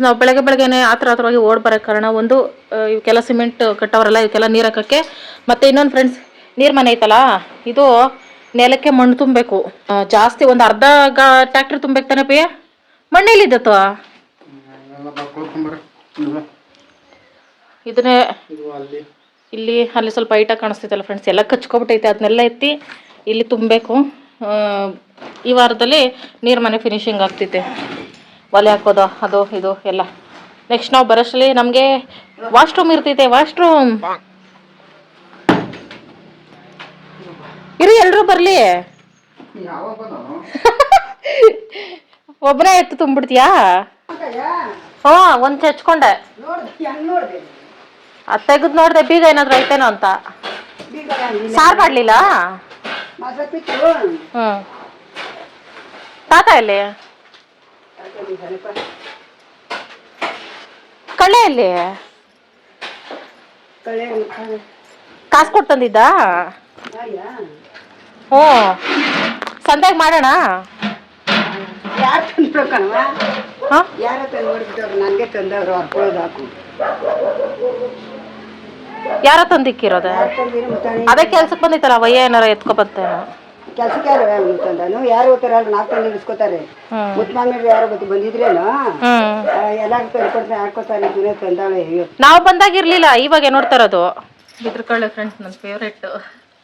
ನಾವು ಬೆಳಗ್ಗೆ ಬೆಳಗ್ಗೆನೆ ಆತರ ಆತರವಾಗಿ ಓಡ್ ಬರೋ ಕಾರಣ ಒಂದು ಇವಕ್ಕೆಲ್ಲ ಸಿಮೆಂಟ್ ಕಟ್ಟವರಲ್ಲ ಇವಕ್ಕೆಲ್ಲ ನೀರು ಹಾಕಕ್ಕೆ ಮತ್ತೆ ಇನ್ನೊಂದು ಫ್ರೆಂಡ್ಸ್ ನೀರು ಮನೆ ಐತಲ್ಲ? ಇದು ನೆಲಕ್ಕೆ ಮಣ್ಣು ತುಂಬಬೇಕು ಜಾಸ್ತಿ ಒಂದು ಅರ್ಧ ಗಾ ಟ್ಯಾಕ್ಟ್ರ್ ತುಂಬಬೇಕು ತಾನೆ ಪಿ ಮಣ್ಣು ಎಲ್ಲಿದ್ದತ್ತು ಎಲ್ಲ ಬರ್ಕೊಳ್ಕೊಂಬರ ಇದನ್ನೇ ಇಲ್ಲಿ, ಅಲ್ಲಿ ಸ್ವಲ್ಪ ಐಟ ಕಾಣಿಸ್ತೈತಲ್ಲ ಫ್ರೆಂಡ್ಸ್ ಎಲ್ಲ ಕಚ್ಕೊಬಿಟ್ಟೈತೆ ಅದನ್ನೆಲ್ಲ ಎತ್ತಿ ಇಲ್ಲಿ ತುಂಬಬೇಕು ಈ ವಾರದಲ್ಲಿ ನೀರು ಮನೆ ಫಿನಿಶಿಂಗ್ ಆಗ್ತೈತೆ ಒಲೆ ಹಾಕೋದು, ಅದು, ಇದು, ಎಲ್ಲ. ನೆಕ್ಸ್ಟ್ ನಾವು ಬರೋಷ್ಟರಲ್ಲಿ ನಮಗೆ ವಾಶ್ರೂಮ್ ಇರ್ತೈತೆ ವಾಶ್ರೂಮ್ ಇರಿ ಎಲ್ಲರೂ ಬರಲಿ. *laughs* ಒಬ್ಬನೇ ಎತ್ತು ತುಂಬಿಡ್ತೀಯಾ? ಹ್ಞೂ ಒಂದು ಹೆಚ್ಕೊಂಡೆ ಅದು ತೆಗೆದು ನೋಡಿದೆ ಬೀಗ ಏನಾದ್ರು ಐತೇನೋ ಅಂತ. ಸಾರು ಮಾಡಲಿಲ್ಲ? ಹ್ಞೂ ತಾತ ಎಲ್ಲಿ? ಎಲ್ಲಿ? ಕಾಸು ಕೊಟ್ಟು ತಂದಿದ್ದ? ಹ್ಞೂ. ಸಂತೆಗೆ ಮಾಡೋಣ? ಯಾರು ತಂದ್ರು ಕಣವ ಹಾಂ? ಯಾರ ತಂದು ನೋಡ್ಬಿಟ್ಟವ್ರು ನನಗೆ ತಂದವ್ರು ಹರ್ಕೊಳ್ಳೋದು ಹಾಕು. ಯಾರ ತಂದಿಕ್ಕಿರೋದೆ? ಅದೇ ಕೆಲ್ಸಕ್ಕೆ ಬಂದಿತ್ತಲ್ಲ ವಯ್ಯ ಏನಾರ ಎತ್ಕೊಬತ್ತೇನೋ ಕೆಲ್ಸಕ್ಕೆ ಯಾರು ತಂದನು ಯಾರು ಹೋಗ್ತಾರಲ್ಲ ನಾಲ್ಕು ತಂದು ಇಸ್ಕೋತಾರೆ. ಮುತ್ಮಾಮಿರು ಯಾರು ಗೊತ್ತು ಬಂದಿದ್ರೇನು? ಎಲ್ಲ ತಂದ್ಕೊಡ್ತಾರೆ ಹಾಕೋತಾರೆ ಇದನ್ನೇ ತಂದಾಳೆ ನಾವು ಬಂದಾಗ ಇರ್ಲಿಲ್ಲ ಇವಾಗ ನೋಡ್ತಾ ಇರೋದು ಬಿದ್ರಕಳ್ಳೆ ಫ್ರೆಂಡ್ಸ್ ನನ್ನ ಫೇವ್ರೆಟ್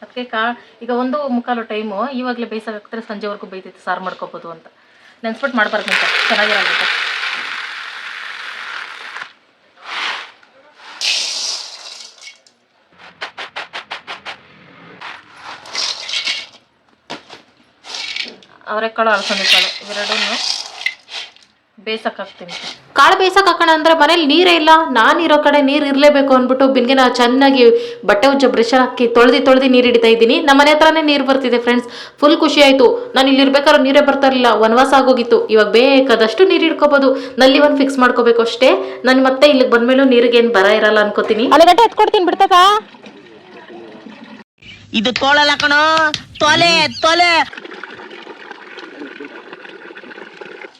ಅದಕ್ಕೆ ಕಾ ಈಗ ಒಂದು ಮುಕ್ಕಾಲು ಟೈಮು ಇವಾಗಲೇ ಬೇಯಿಸಾಕ್ತಾರೆ ಸಂಜೆವರೆಗೂ ಬೇಯ್ತೈತೆ ಸಾರು ಮಾಡ್ಕೋಬೋದು ಅಂತ. ನೆನ್ಸ್ಬಿಟ್ಟು ಮಾಡ್ಬಾರ್ದು ಅಂತ. ಚೆನ್ನಾಗಿರಲ್ಲ ಅವರೆಕಾಳು ಅಲಸಂದೆ ಕಾಳು. ಇವೆರಡನ್ನು ಬೇಯಿಸಕ್ಕೆ ಹಾಕ್ತೀನಿ ಕಾಳು ಬೇಯಿಸಕ್ಕೆ ಹಾಕೋಣ ಅಂದರೆ ಮನೇಲಿ ನೀರೇ ಇಲ್ಲ. ನಾನು ಇರೋ ಕಡೆ ನೀರು ಇರಲೇಬೇಕು ಅಂದ್ಬಿಟ್ಟು ಬಿನ್ಗೆನ ಚೆನ್ನಾಗಿ ಬಟ್ಟೆ ಉಜ್ಜ ಬ್ರಷ್ ಹಾಕಿ ತೊಳೆದು ತೊಳೆದು ನೀರು ಹಿಡಿತಾ ಇದ್ದೀನಿ. ನಮ್ಮ ಮನೆ ಹತ್ರನೇ ನೀರು ಬರ್ತಿದೆ ಫ್ರೆಂಡ್ಸ್ ಫುಲ್ ಖುಷಿ ಆಯಿತು. ನಾನು ಇಲ್ಲಿ ಇರ್ಬೇಕಾದ್ರೆ ನೀರೇ ಬರ್ತಾ ಇರಲಿಲ್ಲ. ವನವಾಸ ಆಗೋಗಿತ್ತು. ಇವಾಗ ಬೇಕಾದಷ್ಟು ನೀರು ಹಿಡ್ಕೋಬೋದು. ನಲ್ಲಿ ಒಂದು ಫಿಕ್ಸ್ ಮಾಡ್ಕೋಬೇಕು ಅಷ್ಟೇ. ನಾನು ಮತ್ತೆ ಇಲ್ಲಿಗೆ ಬಂದ್ಮೇಲೂ ನೀರಿಗೆ ಏನು ಬರ ಇರಲ್ಲ ಅನ್ಕೋತೀನಿ. ಅಲ್ಲಿಗಟ್ಟೆ ಎತ್ಕೊಡ್ತೀನಿ ಬಿಡ್ತದಾ? ಇದು ತೋಳಲ್ಲ ಕಣೋ. ತೊಲೆ ತೊಲೆ.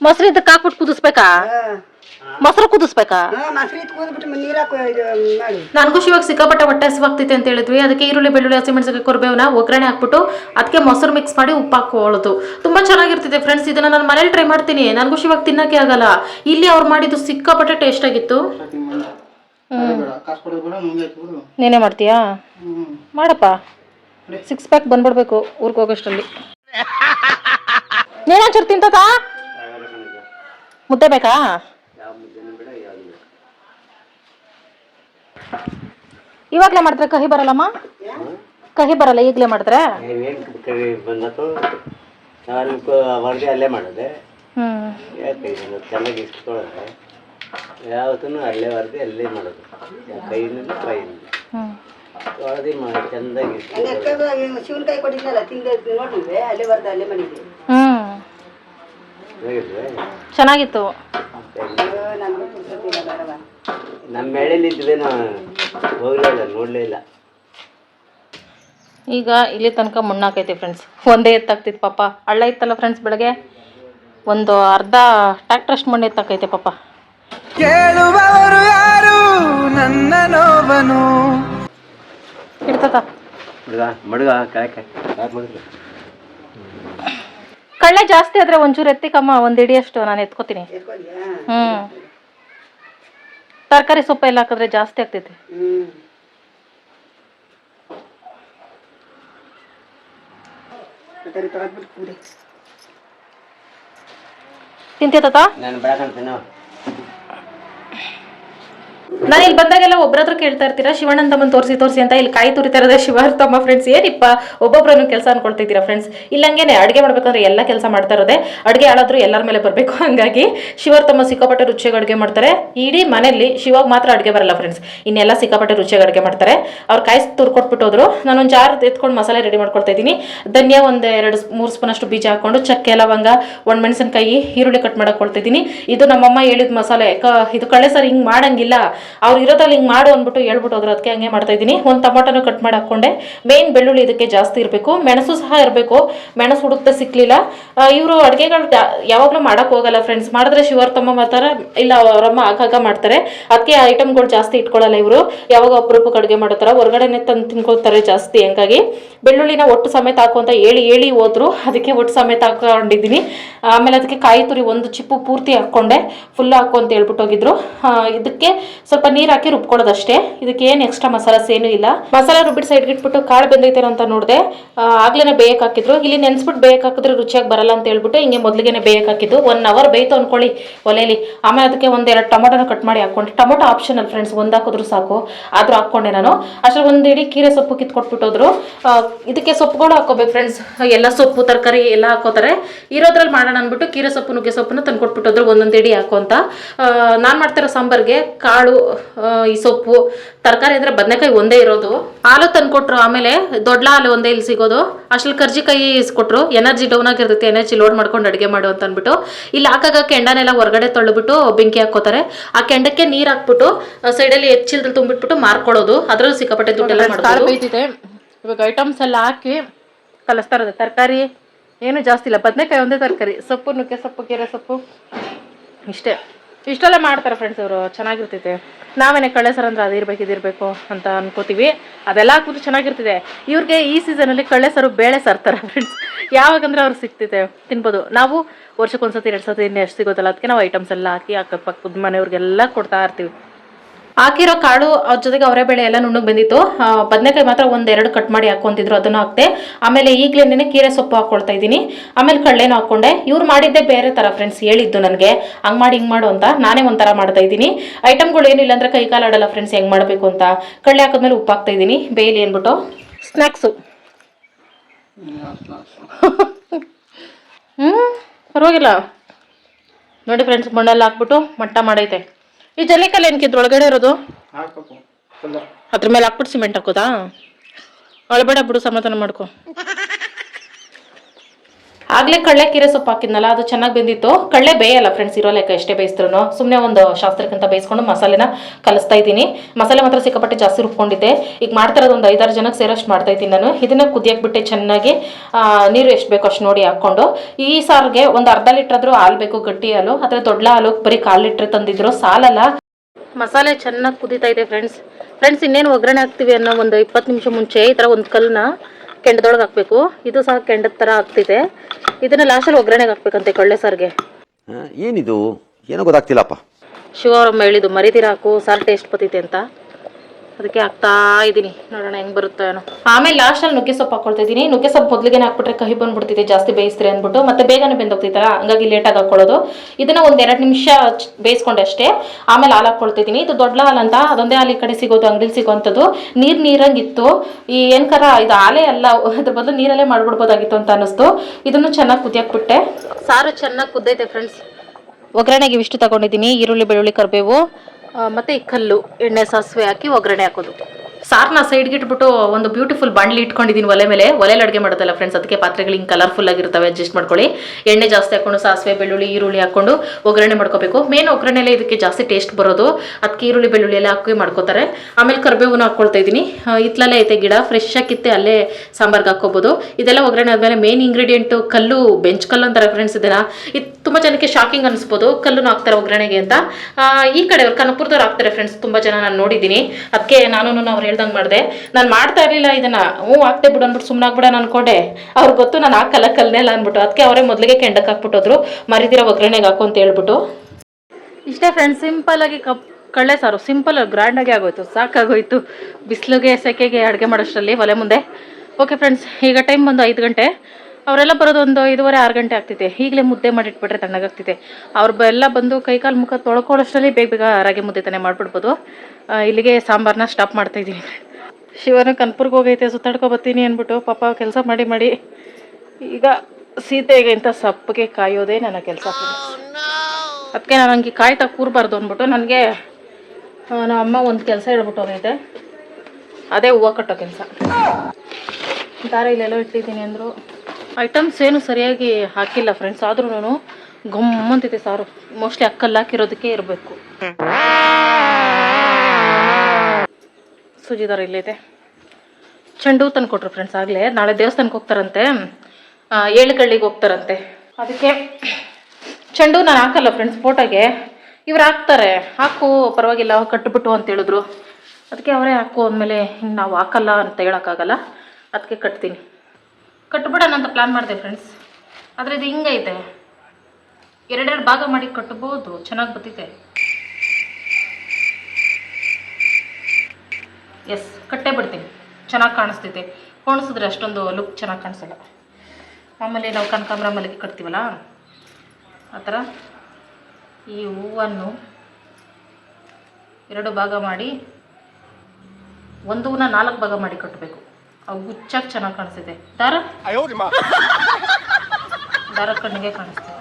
ಮೊಸರು ಇದಕ್ಕೆ ಹಾಕ್ಬಿಟ್ಟು ಕುದಿಸ್ಬೇಕಾ? ಮೊಸರು ಕುದಿಸ್ಬೇಕಾ? ಮೊಸರು ಕೂದ್ಬಿಟ್ಟು ಮಾಡಿ. ನನಗೂ ಶಿವಾಗ ಸಿಕ್ಕಾಪಟ್ಟೆ ಹೊಟ್ಟೆ ಹಸಿವಾಗ್ತೈತೆ ಅಂತ ಹೇಳಿದ್ವಿ. ಅದಕ್ಕೆ ಈರುಳ್ಳಿ ಬೆಳ್ಳುಳ್ಳಿ ಹಸಿಮೆಣಸಿಗೆ ಕೊರ್ಬೇವನ್ನ ಒಗ್ಗರಣೆ ಹಾಕ್ಬಿಟ್ಟು ಅದಕ್ಕೆ ಮೊಸರು ಮಿಕ್ಸ್ ಮಾಡಿ ಉಪ್ಪು ಹಾಕೊಳ್ಳೋದು ತುಂಬಾ ಚೆನ್ನಾಗಿರ್ತಿದೆ ಫ್ರೆಂಡ್ಸ್ ಇದನ್ನ ನಾನು ಮನೇಲಿ ಟ್ರೈ ಮಾಡ್ತೀನಿ. ನನಗೂ ಶಿವಾಗ ತಿನ್ನಕ್ಕೆ ಆಗಲ್ಲ. ಇಲ್ಲಿ ಅವ್ರು ಮಾಡಿದ್ದು ಸಿಕ್ಕಾಪಟ್ಟೆ ಟೇಸ್ಟ್ ಆಗಿತ್ತು. ನೀನೇ ಮಾಡ್ತೀಯಾ? ಮಾಡಪ್ಪ. ಸಿಕ್ಸ್ ಪ್ಯಾಕ್ ಬಂದ್ಬಿಡ್ಬೇಕು ಊರಿಗೆ ಹೋಗೋಷ್ಟರಲ್ಲಿ. ನೀನೊಂಚೂರು ತಿಂತದ? ಮುದ್ದೆ ಬೇಕಾ? ಇವಾಗ್ಲೇ ಮಾಡಿದ್ರೆ ಕಹಿ ಬರಲ್ಲಮ್ಮ? ಕಹಿ ಬರಲ್ಲ, ಈಗ್ಲೇ ಮಾಡಿದ್ರೆ? ವರದಿ ಅಲ್ಲೇ ಮಾಡಿದೆ ಹ್ಮ್. ಯಾಕೆ ಯಾವತ್ತೂ ಅಲ್ಲೇ ಅಲ್ಲೇ ಮಾಡೋದು ಕೈಯಿಂದ ಹ್ಮ್. ಮಾಡಿ ಚೆಂದಾಗಿ ಹ್ಮ್ ಹೋಗಿದ್ವಿ ಚೆನ್ನಾಗಿತ್ತು. ನಮ್ಮ ಮೇಳಲ್ಲಿ ಇದ್ವಿ ನಾವು ಹೋಗಲಿಲ್ಲ ನೋಡಲೇ ಇಲ್ಲ. ಈಗ ಇಲ್ಲಿ ತನಕ ಮುಣ್ಣಾಕೈತಿ ಫ್ರೆಂಡ್ಸ್ ಒಂದೇ ಎತ್ತಾಗ್ತಿತ್ತು ಪಾಪ. ಹಳ್ಳ ಇತ್ತಲ್ಲ ಫ್ರೆಂಡ್ಸ್ ಬೆಳಗ್ಗೆ? ಒಂದು ಅರ್ಧ ಟ್ಯಾಕ್ಟ್ರಷ್ಟು ಮಣ್ಣು ಎತ್ತಾಕೈತೆ ಪಾಪ. ಕೇಳುವವರು ಯಾರು? ನನ್ನ ನೋವನು. ಮಡ್ಗ ಮಡ್ಗ ಕಳ್ಳೆ ಜಾಸ್ತಿ ಆದ್ರೆ ಒಂಚೂರು ಎತ್ತಿಕಮ್ಮ ಒಂದ್ ಇಡಿಯಷ್ಟು ನಾನು ಎತ್ಕೋತೀನಿ. ಹ್ಮ್. ತರಕಾರಿ ಸೊಪ್ಪು ಎಲ್ಲ ಹಾಕಿದ್ರೆ ಜಾಸ್ತಿ ಆಗ್ತೈತಿ. ಹ್ಮ್. ತರಿ ತೊಳೆದ್ಬಿಟ್ಟು ಕೂಡಿ ತಿಂತೈತ ನಾನು ನಾನು ಇಲ್ಲಿ ಬಂದಾಗೆಲ್ಲ ಒಬ್ರ ಹತ್ರ ಕೇಳ್ತಾ ಇರ್ತೀರಾ? ಶಿವಣ್ಣನ ತಮ್ಮನ್ ತೋರಿಸಿ ತೋರಿಸಿ ಅಂತ ಇಲ್ಲಿ ಕಾಯಿ ತುರಿತಾ ಇರೋದೇ ಶಿವರ್ ತಮ್ಮ ಫ್ರೆಂಡ್ಸ್ ಏನಿಪ್ಪ, ಒಬ್ಬೊಬ್ರನ್ನು ಕೆಲಸ ಅನ್ಕೊಳ್ತಿದ್ದೀರಾ ಫ್ರೆಂಡ್ಸ್ ಇಲ್ಲಂಗೇನೆ ಅಡುಗೆ ಮಾಡ್ಬೇಕಂದ್ರೆ ಎಲ್ಲ ಕೆಲಸ ಮಾಡ್ತಾ ಇರೋದೆ ಅಡುಗೆ ಆಳಾದ್ರೂ ಎಲ್ಲರ ಮೇಲೆ ಬರಬೇಕು, ಹಂಗಾಗಿ ಶಿವರ್ ತಮ್ಮ ಸಿಕ್ಕಾಪಟ್ಟೆ ರುಚಿಯಾಗಿ ಅಡುಗೆ ಮಾಡ್ತಾರೆ. ಇಡೀ ಮನೆಯಲ್ಲಿ ಶಿವಾಗ ಮಾತ್ರ ಅಡುಗೆ ಬರಲ್ಲ ಫ್ರೆಂಡ್ಸ್ ಇನ್ನೆಲ್ಲ ಸಿಕ್ಕಾಪಟ್ಟೆ ರುಚಿಯಾಗಿ ಅಡುಗೆ ಮಾಡ್ತಾರೆ. ಅವ್ರು ಕಾಯಿ ತುರ್ಕೊಟ್ಬಿಟ್ಟು ಹೋದ್ರು ಒಂದು ಜಾರ್ ಎತ್ಕೊಂಡು ಮಸಾಲೆ ರೆಡಿ ಮಾಡ್ಕೊಳ್ತಾ ಇದ್ದೀನಿ. ಧನ್ಯ ಒಂದು ಎರಡು ಮೂರು ಸ್ಪೂನ್ ಅಷ್ಟು ಬೀಜ ಹಾಕೊಂಡು ಚಕ್ಕೆ, ಲವಂಗ ಒಣಮೆಣಸಿನ್ಕಾಯಿ ಈರುಳ್ಳಿ ಕಟ್ ಮಾಡೋಕೆ ಕೊಳ್ತಿದ್ದೀನಿ ಇದು ನಮ್ಮಮ್ಮ ಹೇಳಿದ ಮಸಾಲೆ. ಇದು ಕಳೆ ಸರ್ ಹಿಂಗೆ ಮಾಡಂಗಿಲ್ಲ. ಅವ್ರು ಇರೋದ್ರಲ್ಲಿ ಹಿಂಗೆ ಮಾಡು ಅಂದ್ಬಿಟ್ಟು ಹೇಳ್ಬಿಟ್ಟು ಹೋದ್ರು. ಅದಕ್ಕೆ ಹಂಗೆ ಮಾಡ್ತಾ ಇದ್ದೀನಿ. ಒಂದು ಟೊಮಾಟೊನು ಕಟ್ ಮಾಡಿ ಹಾಕ್ಕೊಂಡೆ. ಮೇನ್ ಬೆಳ್ಳುಳ್ಳಿ ಇದಕ್ಕೆ ಜಾಸ್ತಿ ಇರಬೇಕು. ಮೆಣಸು ಸಹ ಇರಬೇಕು. ಮೆಣಸು ಹುಡುಕ್ತಾ ಸಿಕ್ಕಲಿಲ್ಲ ಇವರು ಅಡುಗೆಗಳು ಯಾವಾಗಲೂ ಮಾಡೋಕ್ಕೆ ಹೋಗಲ್ಲ ಫ್ರೆಂಡ್ಸ್ ಮಾಡಿದ್ರೆ ಶಿವರ್ ತಮ್ಮ ಮಾಡ್ತಾರೆ ಇಲ್ಲ ಅವರಮ್ಮ ಆಗಾಗ ಮಾಡ್ತಾರೆ. ಅದಕ್ಕೆ ಐಟಮ್ಗಳು ಜಾಸ್ತಿ ಇಟ್ಕೊಳ್ಳಲ್ಲ ಇವರು. ಯಾವಾಗ ಅಪರೂಪಕ್ಕೆ ಅಡುಗೆ ಮಾಡ್ತಾರೆ ಹೊರಗಡೆನೇ ತಂದು ತಿನ್ಕೊಳ್ತಾರೆ ಜಾಸ್ತಿ ಹಂಗಾಗಿ. ಬೆಳ್ಳುಳ್ಳಿನ ಒಟ್ಟು ಸಮೇತ ಹಾಕು ಅಂತ ಹೇಳಿ ಹೇಳಿ ಹೋದ್ರು. ಅದಕ್ಕೆ ಒಟ್ಟು ಸಮೇತ ಹಾಕೊಂಡಿದ್ದೀನಿ. ಆಮೇಲೆ ಅದಕ್ಕೆ ಕಾಯಿ ತುರಿ ಒಂದು ಚಿಪ್ಪು ಪೂರ್ತಿ ಹಾಕ್ಕೊಂಡೆ. ಫುಲ್ ಹಾಕು ಅಂತ ಹೇಳ್ಬಿಟ್ಟು ಹೋಗಿದ್ರು. ಇದಕ್ಕೆ ಸ್ವಲ್ಪ ನೀರು ಹಾಕಿ ರುಬ್ಕೊಳ್ಳೋದಷ್ಟೇ. ಇದಕ್ಕೆ ಏನು ಎಕ್ಸ್ಟ್ರಾ ಮಸಾಲಸ್ ಏನೂ ಇಲ್ಲ ಮಸಾಲ ರುಬ್ಬಿಟ್ಟು ಸೈಡ್ಗೆ ಇಟ್ಬಿಟ್ಟು ಕಾಳು ಬೆಂದೈತೇನೋ ಅಂತ ನೋಡಿದೆ ಆಗ್ಲೇನೆ ಬೇಯಕ್ಕೆ ಹಾಕಿದ್ರು. ಇಲ್ಲಿ ನೆನ್ಸ್ಬಿಟ್ಟು ಬೇಯಕ್ಕೆ ಹಾಕಿದ್ರೆ ರುಚಿಯಾಗಿ ಬರಲ್ಲ ಅಂತ ಹೇಳ್ಬಿಟ್ಟು ಹಿಂಗೆ ಮೊದಲಿಗೆ ಬೇಯಕ್ಕೆ ಹಾಕಿದ್ದು. ಒನ್ ಅವರ್ ಬೇಯ್ತು ಅನ್ಕೊಳ್ಳಿ ಒಲೆಯಲ್ಲಿ ಆಮೇಲೆ ಅದಕ್ಕೆ ಒಂದೆರಡು ಟೊಮೊಟೊನ ಕಟ್ ಮಾಡಿ ಹಾಕ್ಕೊಂಡು. ಟೊಮೊಟೊ ಆಪ್ಷನಲ್ ಫ್ರೆಂಡ್ಸ್ ಒಂದು ಹಾಕಿದ್ರು ಸಾಕು. ಆದರೂ ಹಾಕ್ಕೊಂಡೆ ನಾನು. ಅಷ್ಟೇ ಒಂದು ಇಡೀ ಕೀರೆ ಸೊಪ್ಪು ಕಿತ್ಕೊಟ್ಬಿಟ್ಟೋದ್ರು. ಇದಕ್ಕೆ ಸೊಪ್ಪುಗಳು ಹಾಕೋಬೇಕು ಫ್ರೆಂಡ್ಸ್ ಎಲ್ಲ ಸೊಪ್ಪು, ತರಕಾರಿ ಎಲ್ಲ ಹಾಕೋತಾರೆ ಇರೋದ್ರಲ್ಲಿ ಮಾಡೋಣ ಅಂದ್ಬಿಟ್ಟು ಕೀರೆ ಸೊಪ್ಪು, ನುಗ್ಗೆ ಸೊಪ್ಪನ್ನ ತಂದು ಕೊಟ್ಬಿಟ್ಟೋದ್ರು ಒಂದೊಂದು ಇಡಿ ಹಾಕೋ ಅಂತ. ನಾನು ಮಾಡ್ತಿರೋ ಸಾಂಬಾರ್ಗೆ ಕಾಳು ಈ ಸೊಪ್ಪು ತರಕಾರಿ ಅಂದರೆ ಬದನೆಕಾಯಿ ಒಂದೇ ಇರೋದು. ಹಾಲು ತಂದು ಕೊಟ್ರು ಆಮೇಲೆ ದೊಡ್ಡ ಹಾಲು ಒಂದೇ ಇಲ್ಲಿ ಸಿಗೋದು. ಅಷ್ಟು ಕರ್ಜಿಕಾಯಿ ಇಸ್ಕೊಟ್ರು ಎನರ್ಜಿ ಡೌನ್ ಆಗಿರ್ತೈತೆ ಎನರ್ಜಿ ಲೋಡ್ ಮಾಡ್ಕೊಂಡು ಅಡುಗೆ ಮಾಡು ಅಂತ ಅಂದ್ಬಿಟ್ಟು. ಇಲ್ಲಿ ಹಾಕಾಗ ಕೆಂಡನೆಲ್ಲ ಹೊರಗಡೆ ತಳ್ಳ್ಬಿಟ್ಟು ಬೆಂಕಿ ಹಾಕೋತಾರೆ ಆ ಕೆಂಡಕ್ಕೆ ನೀರು ಹಾಕ್ಬಿಟ್ಟು ಸೈಡಲ್ಲಿ ಹೆಚ್ಚಿಲ್ದಲ್ಲಿ ತುಂಬಿಟ್ಬಿಟ್ಟು ಮಾರ್ಕೊಳ್ಳೋದು. ಅದರಲ್ಲೂ ಸಿಕ್ಕಾಪಟ್ಟೆ ದುಡ್ಡೆಲ್ಲ ಮಾಡ್ತಾರೆ ಇವಾಗ ಐಟಮ್ಸ್ ಎಲ್ಲ ಹಾಕಿ ಕಲಿಸ್ತಾ ಇರೋದು. ತರಕಾರಿ ಏನು ಜಾಸ್ತಿ ಇಲ್ಲ. ಬದನೆಕಾಯಿ ಒಂದೇ ತರಕಾರಿ. ಸೊಪ್ಪು ನುಗ್ಗೆ ಸೊಪ್ಪು ಕೀರೆ ಸೊಪ್ಪು. ಇಷ್ಟೇ. ಇಷ್ಟೆಲ್ಲ ಮಾಡ್ತಾರೆ ಫ್ರೆಂಡ್ಸ್ ಅವರು, ಚೆನ್ನಾಗಿರ್ತೈತೆ. ನಾವೇನೆ ಕಳ್ಳೆ ಸರ್ ಅಂದ್ರೆ ಅದಿರ್ಬೇಕು, ಇದಿರಬೇಕು ಅಂತ ಅನ್ಕೋತೀವಿ. ಅದೆಲ್ಲ ಕೂತು ಚೆನ್ನಾಗಿರ್ತಿದೆ. ಇವ್ರಿಗೆ ಈ ಸೀಸನಲ್ಲಿ ಕಳ್ಳೆ ಸರು ಬೇಳೆ ಸರ್ತಾರೆ ಫ್ರೆಂಡ್ಸ್ ಯಾವಾಗಂದ್ರೆ ಅವ್ರು ಸಿಗ್ತೈತೆ ತಿನ್ಬೋದು. ನಾವು ವರ್ಷಕ್ಕೊಂದ್ಸತಿ ಎರಡು ಸತಿ ಇನ್ನೂ ಎಷ್ಟು ಸಿಗೋದಲ್ಲ, ಅದಕ್ಕೆ ನಾವು ಐಟಮ್ಸ್ ಎಲ್ಲ ಹಾಕಿ, ಅಕ್ಕಪಕ್ಕದ ಮನೆಯವ್ರಿಗೆಲ್ಲ ಕೊಡ್ತಾ ಇರ್ತೀವಿ. ಹಾಕಿರೋ ಕಾಳು ಅವ್ರ ಜೊತೆಗೆ ಅವರೇ ಬೇಳೆ ಎಲ್ಲ ನುಣ್ಣಗೆ ಬಂದಿತ್ತು. ಬದನೆಕಾಯಿ ಮಾತ್ರ ಒಂದೆರಡು ಕಟ್ ಮಾಡಿ ಹಾಕೊಂತಿದ್ರು ಅದನ್ನು ಹಾಕ್ತೆ ಆಮೇಲೆ ಈಗಲೇ ಕೀರೆ ಸೊಪ್ಪು ಹಾಕೊಳ್ತಾ ಇದ್ದೀನಿ. ಆಮೇಲೆ ಕಳ್ಳೆನೂ ಹಾಕೊಂಡೆ ಇವ್ರು ಮಾಡಿದ್ದೆ ಬೇರೆ ಥರ ಫ್ರೆಂಡ್ಸ್ ಹೇಳಿದ್ದು ನನಗೆ. ಹಂಗೆ ಮಾಡಿ, ಹಿಂಗೆ ಮಾಡು ಅಂತ. ನಾನೇ ಒಂಥರ ಮಾಡ್ತಾ ಇದ್ದೀನಿ. ಐಟಮ್ಗಳು ಏನಿಲ್ಲ ಅಂದರೆ ಕೈ ಕಾಲಾಡಲ್ಲ ಫ್ರೆಂಡ್ಸ್ ಹೆಂಗೆ ಮಾಡಬೇಕು ಅಂತ. ಕಳ್ಳೆ ಹಾಕಿದ್ಮೇಲೆ ಉಪ್ಪು ಹಾಕ್ತಾ ಇದ್ದೀನಿ. ಬೇಲಿ ಅಂದ್ಬಿಟ್ಟು ಸ್ನ್ಯಾಕ್ಸು ಹ್ಞೂ ಪರವಾಗಿಲ್ಲ. ನೋಡಿ ಫ್ರೆಂಡ್ಸ್ ಮಣ್ಣಲ್ಲಿ ಹಾಕ್ಬಿಟ್ಟು ಮಟ್ಟ ಮಾಡೈತೆ. ಈ ಜಲ್ಲಿಕಲ್ಲಿ ಏನಕ್ಕಿದ್ರು ಒಳಗಡೆ ಇರೋದು? ಅದ್ರ ಮೇಲೆ ಹಾಕ್ಬಿಟ್ಟು ಸಿಮೆಂಟ್ ಹಾಕೋದಾ? ಒಳಬೇಡ ಬಿಡು ಸಮಾಧಾನ ಮಾಡ್ಕೊ. ಆಗ್ಲೇ ಕಳ್ಳೆ ಕೀರೆ ಸೊಪ್ಪು ಹಾಕಿದ್ನಲ್ಲ, ಅದು ಚೆನ್ನಾಗಿ ಬೆಂದಿತ್ತು. ಕಳ್ಳೆ ಬೇಯಲ್ಲ ಫ್ರೆಂಡ್ಸ್ ಇರೋ ಲೆಕ್ಕ ಎಷ್ಟೇ ಬೇಯಿಸಿದ್ರು ಸುಮ್ಮನೆ ಒಂದು ಶಾಸ್ತ್ರಕ್ಕಿಂತ ಬೇಯಿಸ್ಕೊಂಡು ಮಸಾಲೆನ ಕಲಿಸ್ತಾ ಇದ್ದೀನಿ. ಮಸಾಲೆ ಮಾತ್ರ ಸಿಕ್ಕಾಪಟ್ಟೆ ಜಾಸ್ತಿ ರುಬ್ಕೊಂಡಿದ್ದೆ. ಈಗ ಮಾಡ್ತಾ ಇರೋದು ಒಂದು ಐದಾರು ಜನಕ್ಕೆ ಸೇರೋಷ್ಟು ಮಾಡ್ತಾ ಇದ್ದೀನಿ ನಾನು. ಇದನ್ನ ಕುದಿಯಕ್ಕೆ ಬಿಟ್ಟೆ ಚೆನ್ನಾಗಿ ನೀರು ಎಷ್ಟು ಬೇಕು ಅಷ್ಟು ನೋಡಿ ಹಾಕ್ಕೊಂಡು. ಈ ಸಾರಿಗೆ ಒಂದು ಅರ್ಧ ಲೀಟ್ರ್ ಆದರೂ ಹಾಲು ಬೇಕು, ಗಟ್ಟಿ ಹಾಲು. ಆದರೆ ದೊಡ್ಡ ಹಾಲು, ಬರೀ ಕಾಲು ಲೀಟ್ರ್ ತಂದಿದ್ರು, ಸಾಲಲ್ಲ. ಮಸಾಲೆ ಚೆನ್ನಾಗಿ ಕುದೀತಾ ಇದೆ ಫ್ರೆಂಡ್ಸ್ ಫ್ರೆಂಡ್ಸ್ ಇನ್ನೇನು ಒಗ್ಗರಣೆ ಹಾಕ್ತೀವಿ ಅನ್ನೋ ಒಂದು ಇಪ್ಪತ್ತು ನಿಮಿಷ ಮುಂಚೆ, ಈ ಥರ ಒಂದು ಕಲ್ಲನ್ನ ಕೆಂಡದೊಳಗೆ ಹಾಕಬೇಕು. ಇದು ಸಹ ಕೆಂಡದ ಥರ ಆಗ್ತಿದೆ. ಇದನ್ನ ಲಾಸ್ಟಲ್ಲಿ ಒಗ್ಗರಣೆಗೆ ಹಾಕ್ಬೇಕಂತೆ ಕಳ್ಳೆ ಸಾರಿಗೆ. ಏನಿದು? ಏನೋ ಗೊತ್ತಾಗ್ತಿಲ್ಲಪ್ಪ. ಶಿವರಮ್ಮ ಅವರಮ್ಮ ಹೇಳಿದ್ದು ಮರಿದಿರ ಹಾಕು ಸಾರು ಟೇಸ್ಟ್ ಬರ್ತೈತೆ ಅಂತ. ಅದಕ್ಕೆ ಹಾಕ್ತಾ ಇದ್ದೀನಿ. ನೋಡೋಣ ಹೆಂಗೆ ಬರುತ್ತೆ ಏನೋ. ಆಮೇಲೆ ಲಾಸ್ಟಲ್ಲಿ ನುಗ್ಗೆ ಸೊಪ್ಪು ಹಾಕೊಳ್ತಾ ಇದ್ದೀನಿ. ನುಗ್ಗೆ ಸೊಪ್ಪು ಮೊದಲಿಗೆ ಹಾಕ್ಬಿಟ್ರೆ ಕಹಿ ಬಂದ್ಬಿಡ್ತಿದೆ ಜಾಸ್ತಿ ಬೇಯಿಸ್ತೀರಿ ಅಂದ್ಬಿಟ್ಟು, ಮತ್ತೆ ಬೇಗನೆ ಬೆಂದೋಗ್ತಿತ್ತಲ್ಲ ಹಂಗಾಗಿ ಲೇಟಾಗಿ ಹಾಕೊಳ್ಳೋದು. ಇದನ್ನ ಒಂದು ಎರಡು ನಿಮಿಷ ಬೇಯಿಸ್ಕೊಂಡೆ ಅಷ್ಟೇ. ಆಮೇಲೆ ಹಾಲು ಹಾಕ್ಕೊಳ್ತಾ ಇದ್ದೀನಿ. ಇದು ದೊಡ್ಡ ಹಾಲು ಅಂತ, ಅದೊಂದೇ ಹಾಲು ಈ ಕಡೆ ಸಿಗೋದು, ಅಂಗಡಿಲಿ ಸಿಗೋವಂಥದ್ದು ನೀರು ನೀರಂಗಿತ್ತು. ಈ ಏನ್ಕರ ಇದು ಹಾಲೇ ಅಲ್ಲ, ಅದ್ರ ಬದಲು ನೀರಲ್ಲೇ ಮಾಡ್ಬಿಡ್ಬೋದಾಗಿತ್ತು ಅಂತ ಅನ್ನಿಸ್ತು. ಇದನ್ನು ಚೆನ್ನಾಗಿ ಕುದಿಯಕ್ಕೆ ಬಿಟ್ಟೆ. ಸಾರು ಚೆನ್ನಾಗಿ ಕುದ್ದೈತೆ ಫ್ರೆಂಡ್ಸ್ ಒಗ್ಗರಣೆಗೆ ಇವಿಷ್ಟು ತಗೊಂಡಿದ್ದೀನಿ. ಈರುಳ್ಳಿ, ಬೆಳ್ಳುಳ್ಳಿ, ಕರಿಬೇವು. ಮತ್ತೆ ಕಲ್ಲು ಎಣ್ಣೆ ಸಾಸಿವೆ ಹಾಕಿ ಒಗ್ಗರಣೆ ಹಾಕೋದು. ಸಾರ್ನ ಸೈಡ್ಗೆ ಇಟ್ಬಿಟ್ಟು ಒಂದು ಬ್ಯೂಟಿಫುಲ್ ಬಾಣಲಿ ಇಟ್ಕೊಂಡಿದ್ದೀನಿ ಒಲೆ ಮೇಲೆ. ಒಲೆಯಲ್ಲಿ ಅಡುಗೆ ಮಾಡೋದಲ್ಲ ಫ್ರೆಂಡ್ಸ್ ಅದಕ್ಕೆ ಪಾತ್ರೆಗಳು ಹಿಂಗೆ ಕಲರ್ಫುಲ್ ಆಗಿರ್ತವೆ ಅಡ್ಜಸ್ಟ್ ಮಾಡ್ಕೊಳ್ಳಿ. ಎಣ್ಣೆ ಜಾಸ್ತಿ ಹಾಕೊಂಡು ಸಾಸಿವೆ ಬೆಳ್ಳುಳ್ಳಿ ಈರುಳ್ಳಿ ಹಾಕೊಂಡು ಒಗ್ಗರಣೆ ಮಾಡ್ಕೋಬೇಕು. ಮೇನ್ ಒಗ್ಗರಣೆಲೆ ಇದಕ್ಕೆ ಜಾಸ್ತಿ ಟೇಸ್ಟ್ ಬರೋದು. ಅದಕ್ಕೆ ಈರುಳ್ಳಿ ಬೆಳ್ಳುಳ್ಳಿ ಎಲ್ಲ ಹಾಕಿ ಮಾಡ್ಕೋತಾರೆ. ಆಮೇಲೆ ಕರಿಬೇವನ್ನ ಹಾಕ್ಕೊಳ್ತಾ ಇದ್ದೀನಿ. ಆ, ಐತೆ ಗಿಡ ಫ್ರೆಶ್ ಕಿತ್ತೆ ಅಲ್ಲೇ ಸಾಂಬಾರ್ಗೆ ಹಾಕೋಬೋದು ಇದೆಲ್ಲ ಒಗ್ಗರಣೆ ಆದಮೇಲೆ ಮೇನ್ ಇಂಗ್ರೀಡಿಯೆಂಟು ಕಲ್ಲು ಬೆಂಚ್ ಕಲ್ಲು ಅಂತಾರೆ ಫ್ರೆಂಡ್ಸ್ ಇದೆಲ್ಲ ಇದು ತುಂಬ ಜನಕ್ಕೆ ಶಾಕಿಂಗ್ ಅನಿಸ್ಬೋದು ಕಲ್ಲನ್ನು ಹಾಕ್ತಾರೆ ಒಗ್ಗರಣೆಗೆ ಅಂತ. ಈ ಕಡೆ ಅವ್ರು ಕನಪುರದವ್ರು ಹಾಕ್ತಾರೆ ಫ್ರೆಂಡ್ಸ್ ತುಂಬ ಜನ ನಾನು ನೋಡಿದ್ದೀನಿ. ಅದಕ್ಕೆ ನಾನು ಅವ್ರು ಹೇಳ್ದಂಗೆ ಮಾಡಿದೆ. ನಾನು ಮಾಡ್ತಾ ಇರಲಿಲ್ಲ ಇದನ್ನ. ಹ್ಞೂ ಆಗ್ತೇ ಬಿಡು ಅಂದ್ಬಿಟ್ಟು ಸುಮ್ಮನೆ ಆಗ್ಬಿಡೋಣ ಅನ್ಕೊಂಡೆ ಅವ್ರು ಗೊತ್ತು ನಾನು ಹಾಕಲ್ಲ ಕಲ್ನೆಲ್ಲ ಅಂದ್ಬಿಟ್ಟು ಅದಕ್ಕೆ ಅವರೇ ಮೊದಲಿಗೆ ಕೆಂಡಕ್ಕೆ ಹಾಕ್ಬಿಟ್ಟೋದ್ರು. ಮರಿದಿರ ಒಗ್ಗರಣೆಗೆ ಹಾಕು ಅಂತ ಹೇಳ್ಬಿಟ್ಟು. ಇಷ್ಟೇ ಫ್ರೆಂಡ್ಸ್ ಸಿಂಪಲ್ ಆಗಿ ಕಪ್, ಕಳ್ಳೆ ಸಾರು. ಸಿಂಪಲ್ ಗ್ರ್ಯಾಂಡಾಗಿ ಆಗೋಯ್ತು. ಸಾಕಾಗೋಯ್ತು. ಬಿಸಿಲಿಗೆ, ಸೆಕೆಗೆ ಅಡುಗೆ ಮಾಡೋಷ್ಟರಲ್ಲಿ ಒಲೆ ಮುಂದೆ. ಓಕೆ ಫ್ರೆಂಡ್ಸ್ ಈಗ ಟೈಮ್ ಬಂದು ಐದು ಗಂಟೆ. ಅವರೆಲ್ಲ ಬರೋದು ಒಂದು ಐದುವರೆ ಆರು ಗಂಟೆ ಆಗ್ತಿದೆ. ಈಗಲೇ ಮುದ್ದೆ ಮಾಡಿಟ್ಬಿಟ್ರೆ ತಣ್ಣಗಾಗ್ತಿದೆ. ಅವ್ರು ಎಲ್ಲ ಬಂದು ಕೈಕಾಲು ಮುಖ ತೊಳ್ಕೊಳ್ಳೋಷ್ಟರಲ್ಲಿ ಬೇಗ ಬೇಗ ರಾಗಿ ಮುದ್ದೆ ತಾನೇ ಮಾಡಿಬಿಡ್ಬೋದು ಇಲ್ಲಿಗೆ ಸಾಂಬಾರನ್ನ ಸ್ಟಾಪ್ ಮಾಡ್ತಾ ಇದ್ದೀನಿ. ಶಿವನ ಕನ್ಪುರ್ಗೆ ಹೋಗೈತೆ ಸುತ್ತಾಡ್ಕೊ ಬರ್ತೀನಿ ಅಂದ್ಬಿಟ್ಟು ಪಾಪ ಕೆಲಸ ಮಾಡಿ ಮಾಡಿ ಈಗ ಸೀತೆಗೆ ಇಂಥ ಸಪ್ಪಗೆ ಕಾಯೋದೇ ನನ್ನ ಕೆಲಸ. ಅದಕ್ಕೆ ನಾನು ಹಂಗೆ ಕಾಯ್ತಾ ಕೂರಬಾರ್ದು ಅಂದ್ಬಿಟ್ಟು ನನಗೆ ನಮ್ಮ ಅಮ್ಮ ಒಂದು ಕೆಲಸ ಹೇಳ್ಬಿಟ್ಟು ಹೋಗೈತೆ. ಅದೇ ಹೂವು ಕಟ್ಟೋ ಕೆಲಸ. ದಾರ ಇಲ್ಲೆಲ್ಲೋ ಇಟ್ಟಿದ್ದೀನಿ ಅಂದರು. ಐಟಮ್ಸ್ ಏನು ಸರಿಯಾಗಿ ಹಾಕಿಲ್ಲ ಫ್ರೆಂಡ್ಸ್ ಆದ್ರೂ ಗಮ್ಮಂತಿದೆ ಸಾರು. ಮೋಸ್ಟ್ಲಿ ಅಕ್ಕಲ್ಲಿ ಹಾಕಿರೋದಕ್ಕೆ ಇರಬೇಕು. ಸುಜಿದಾರ ಇಲ್ಲಿದೆ. ಚೆಂಡು ತಂದು ಕೊಟ್ರು ಫ್ರೆಂಡ್ಸ್ ಆಗಲೇ. ನಾಳೆ ದೇವಸ್ಥಾನಕ್ಕೆ ಹೋಗ್ತಾರಂತೆ. ಏಳುಕಳ್ಳಿಗೆ ಹೋಗ್ತಾರಂತೆ. ಅದಕ್ಕೆ ಚೆಂಡು ನಾನು ಹಾಕಲ್ಲ ಫ್ರೆಂಡ್ಸ್ ಫೋಟೋಗೆ ಇವ್ರು ಹಾಕ್ತಾರೆ. ಹಾಕು, ಪರವಾಗಿಲ್ಲ ಕಟ್ಬಿಟ್ಟು ಅಂತ ಹೇಳಿದ್ರು. ಅದಕ್ಕೆ ಅವರೇ ಹಾಕು ಅಂದಮೇಲೆ, ಹಿಂಗೆ ನಾವು ಹಾಕಲ್ಲ ಅಂತ ಹೇಳೋಕ್ಕಾಗಲ್ಲ. ಅದಕ್ಕೆ ಕಟ್ತೀನಿ. ಕಟ್ಬಿಡೋಣ ಅಂತ ಪ್ಲ್ಯಾನ್ ಮಾಡಿದೆ ಫ್ರೆಂಡ್ಸ್ ಆದರೆ ಇದು ಹಿಂಗೈತೆ. ಎರಡೆರಡು ಭಾಗ ಮಾಡಿ ಕಟ್ಬೋದು, ಚೆನ್ನಾಗಿ ಬರ್ತೈತೆ. ಎಸ್ ಕಟ್ಟೇ ಬಿಡ್ತೀನಿ. ಚೆನ್ನಾಗಿ ಕಾಣಿಸ್ತೈತೆ. ಕೋಣಿಸಿದ್ರೆ ಅಷ್ಟೊಂದು ಲುಕ್ ಚೆನ್ನಾಗಿ ಕಾಣಿಸಲ್ಲ. ಆಮೇಲೆ ನಾವು ಕನಕಾಂಬ್ರ ಮಲ್ಲಿಗೆ ಕಟ್ತೀವಲ್ಲ? ಆ ಥರ. ಈ ಹೂವನ್ನು ಎರಡು ಭಾಗ ಮಾಡಿ, ಒಂದು ಹೂವನ್ನ ನಾಲ್ಕು ಭಾಗ ಮಾಡಿ ಕಟ್ಟಬೇಕು. ಅವು ಗುಚ್ಚಾಗಿ ಚೆನ್ನಾಗಿ ಕಾಣಿಸ್ತಿದೆ. ದಾರ? ದಾರ ಕಣ್ಣಿಗೆ ಕಾಣಿಸ್ತಿದೆ.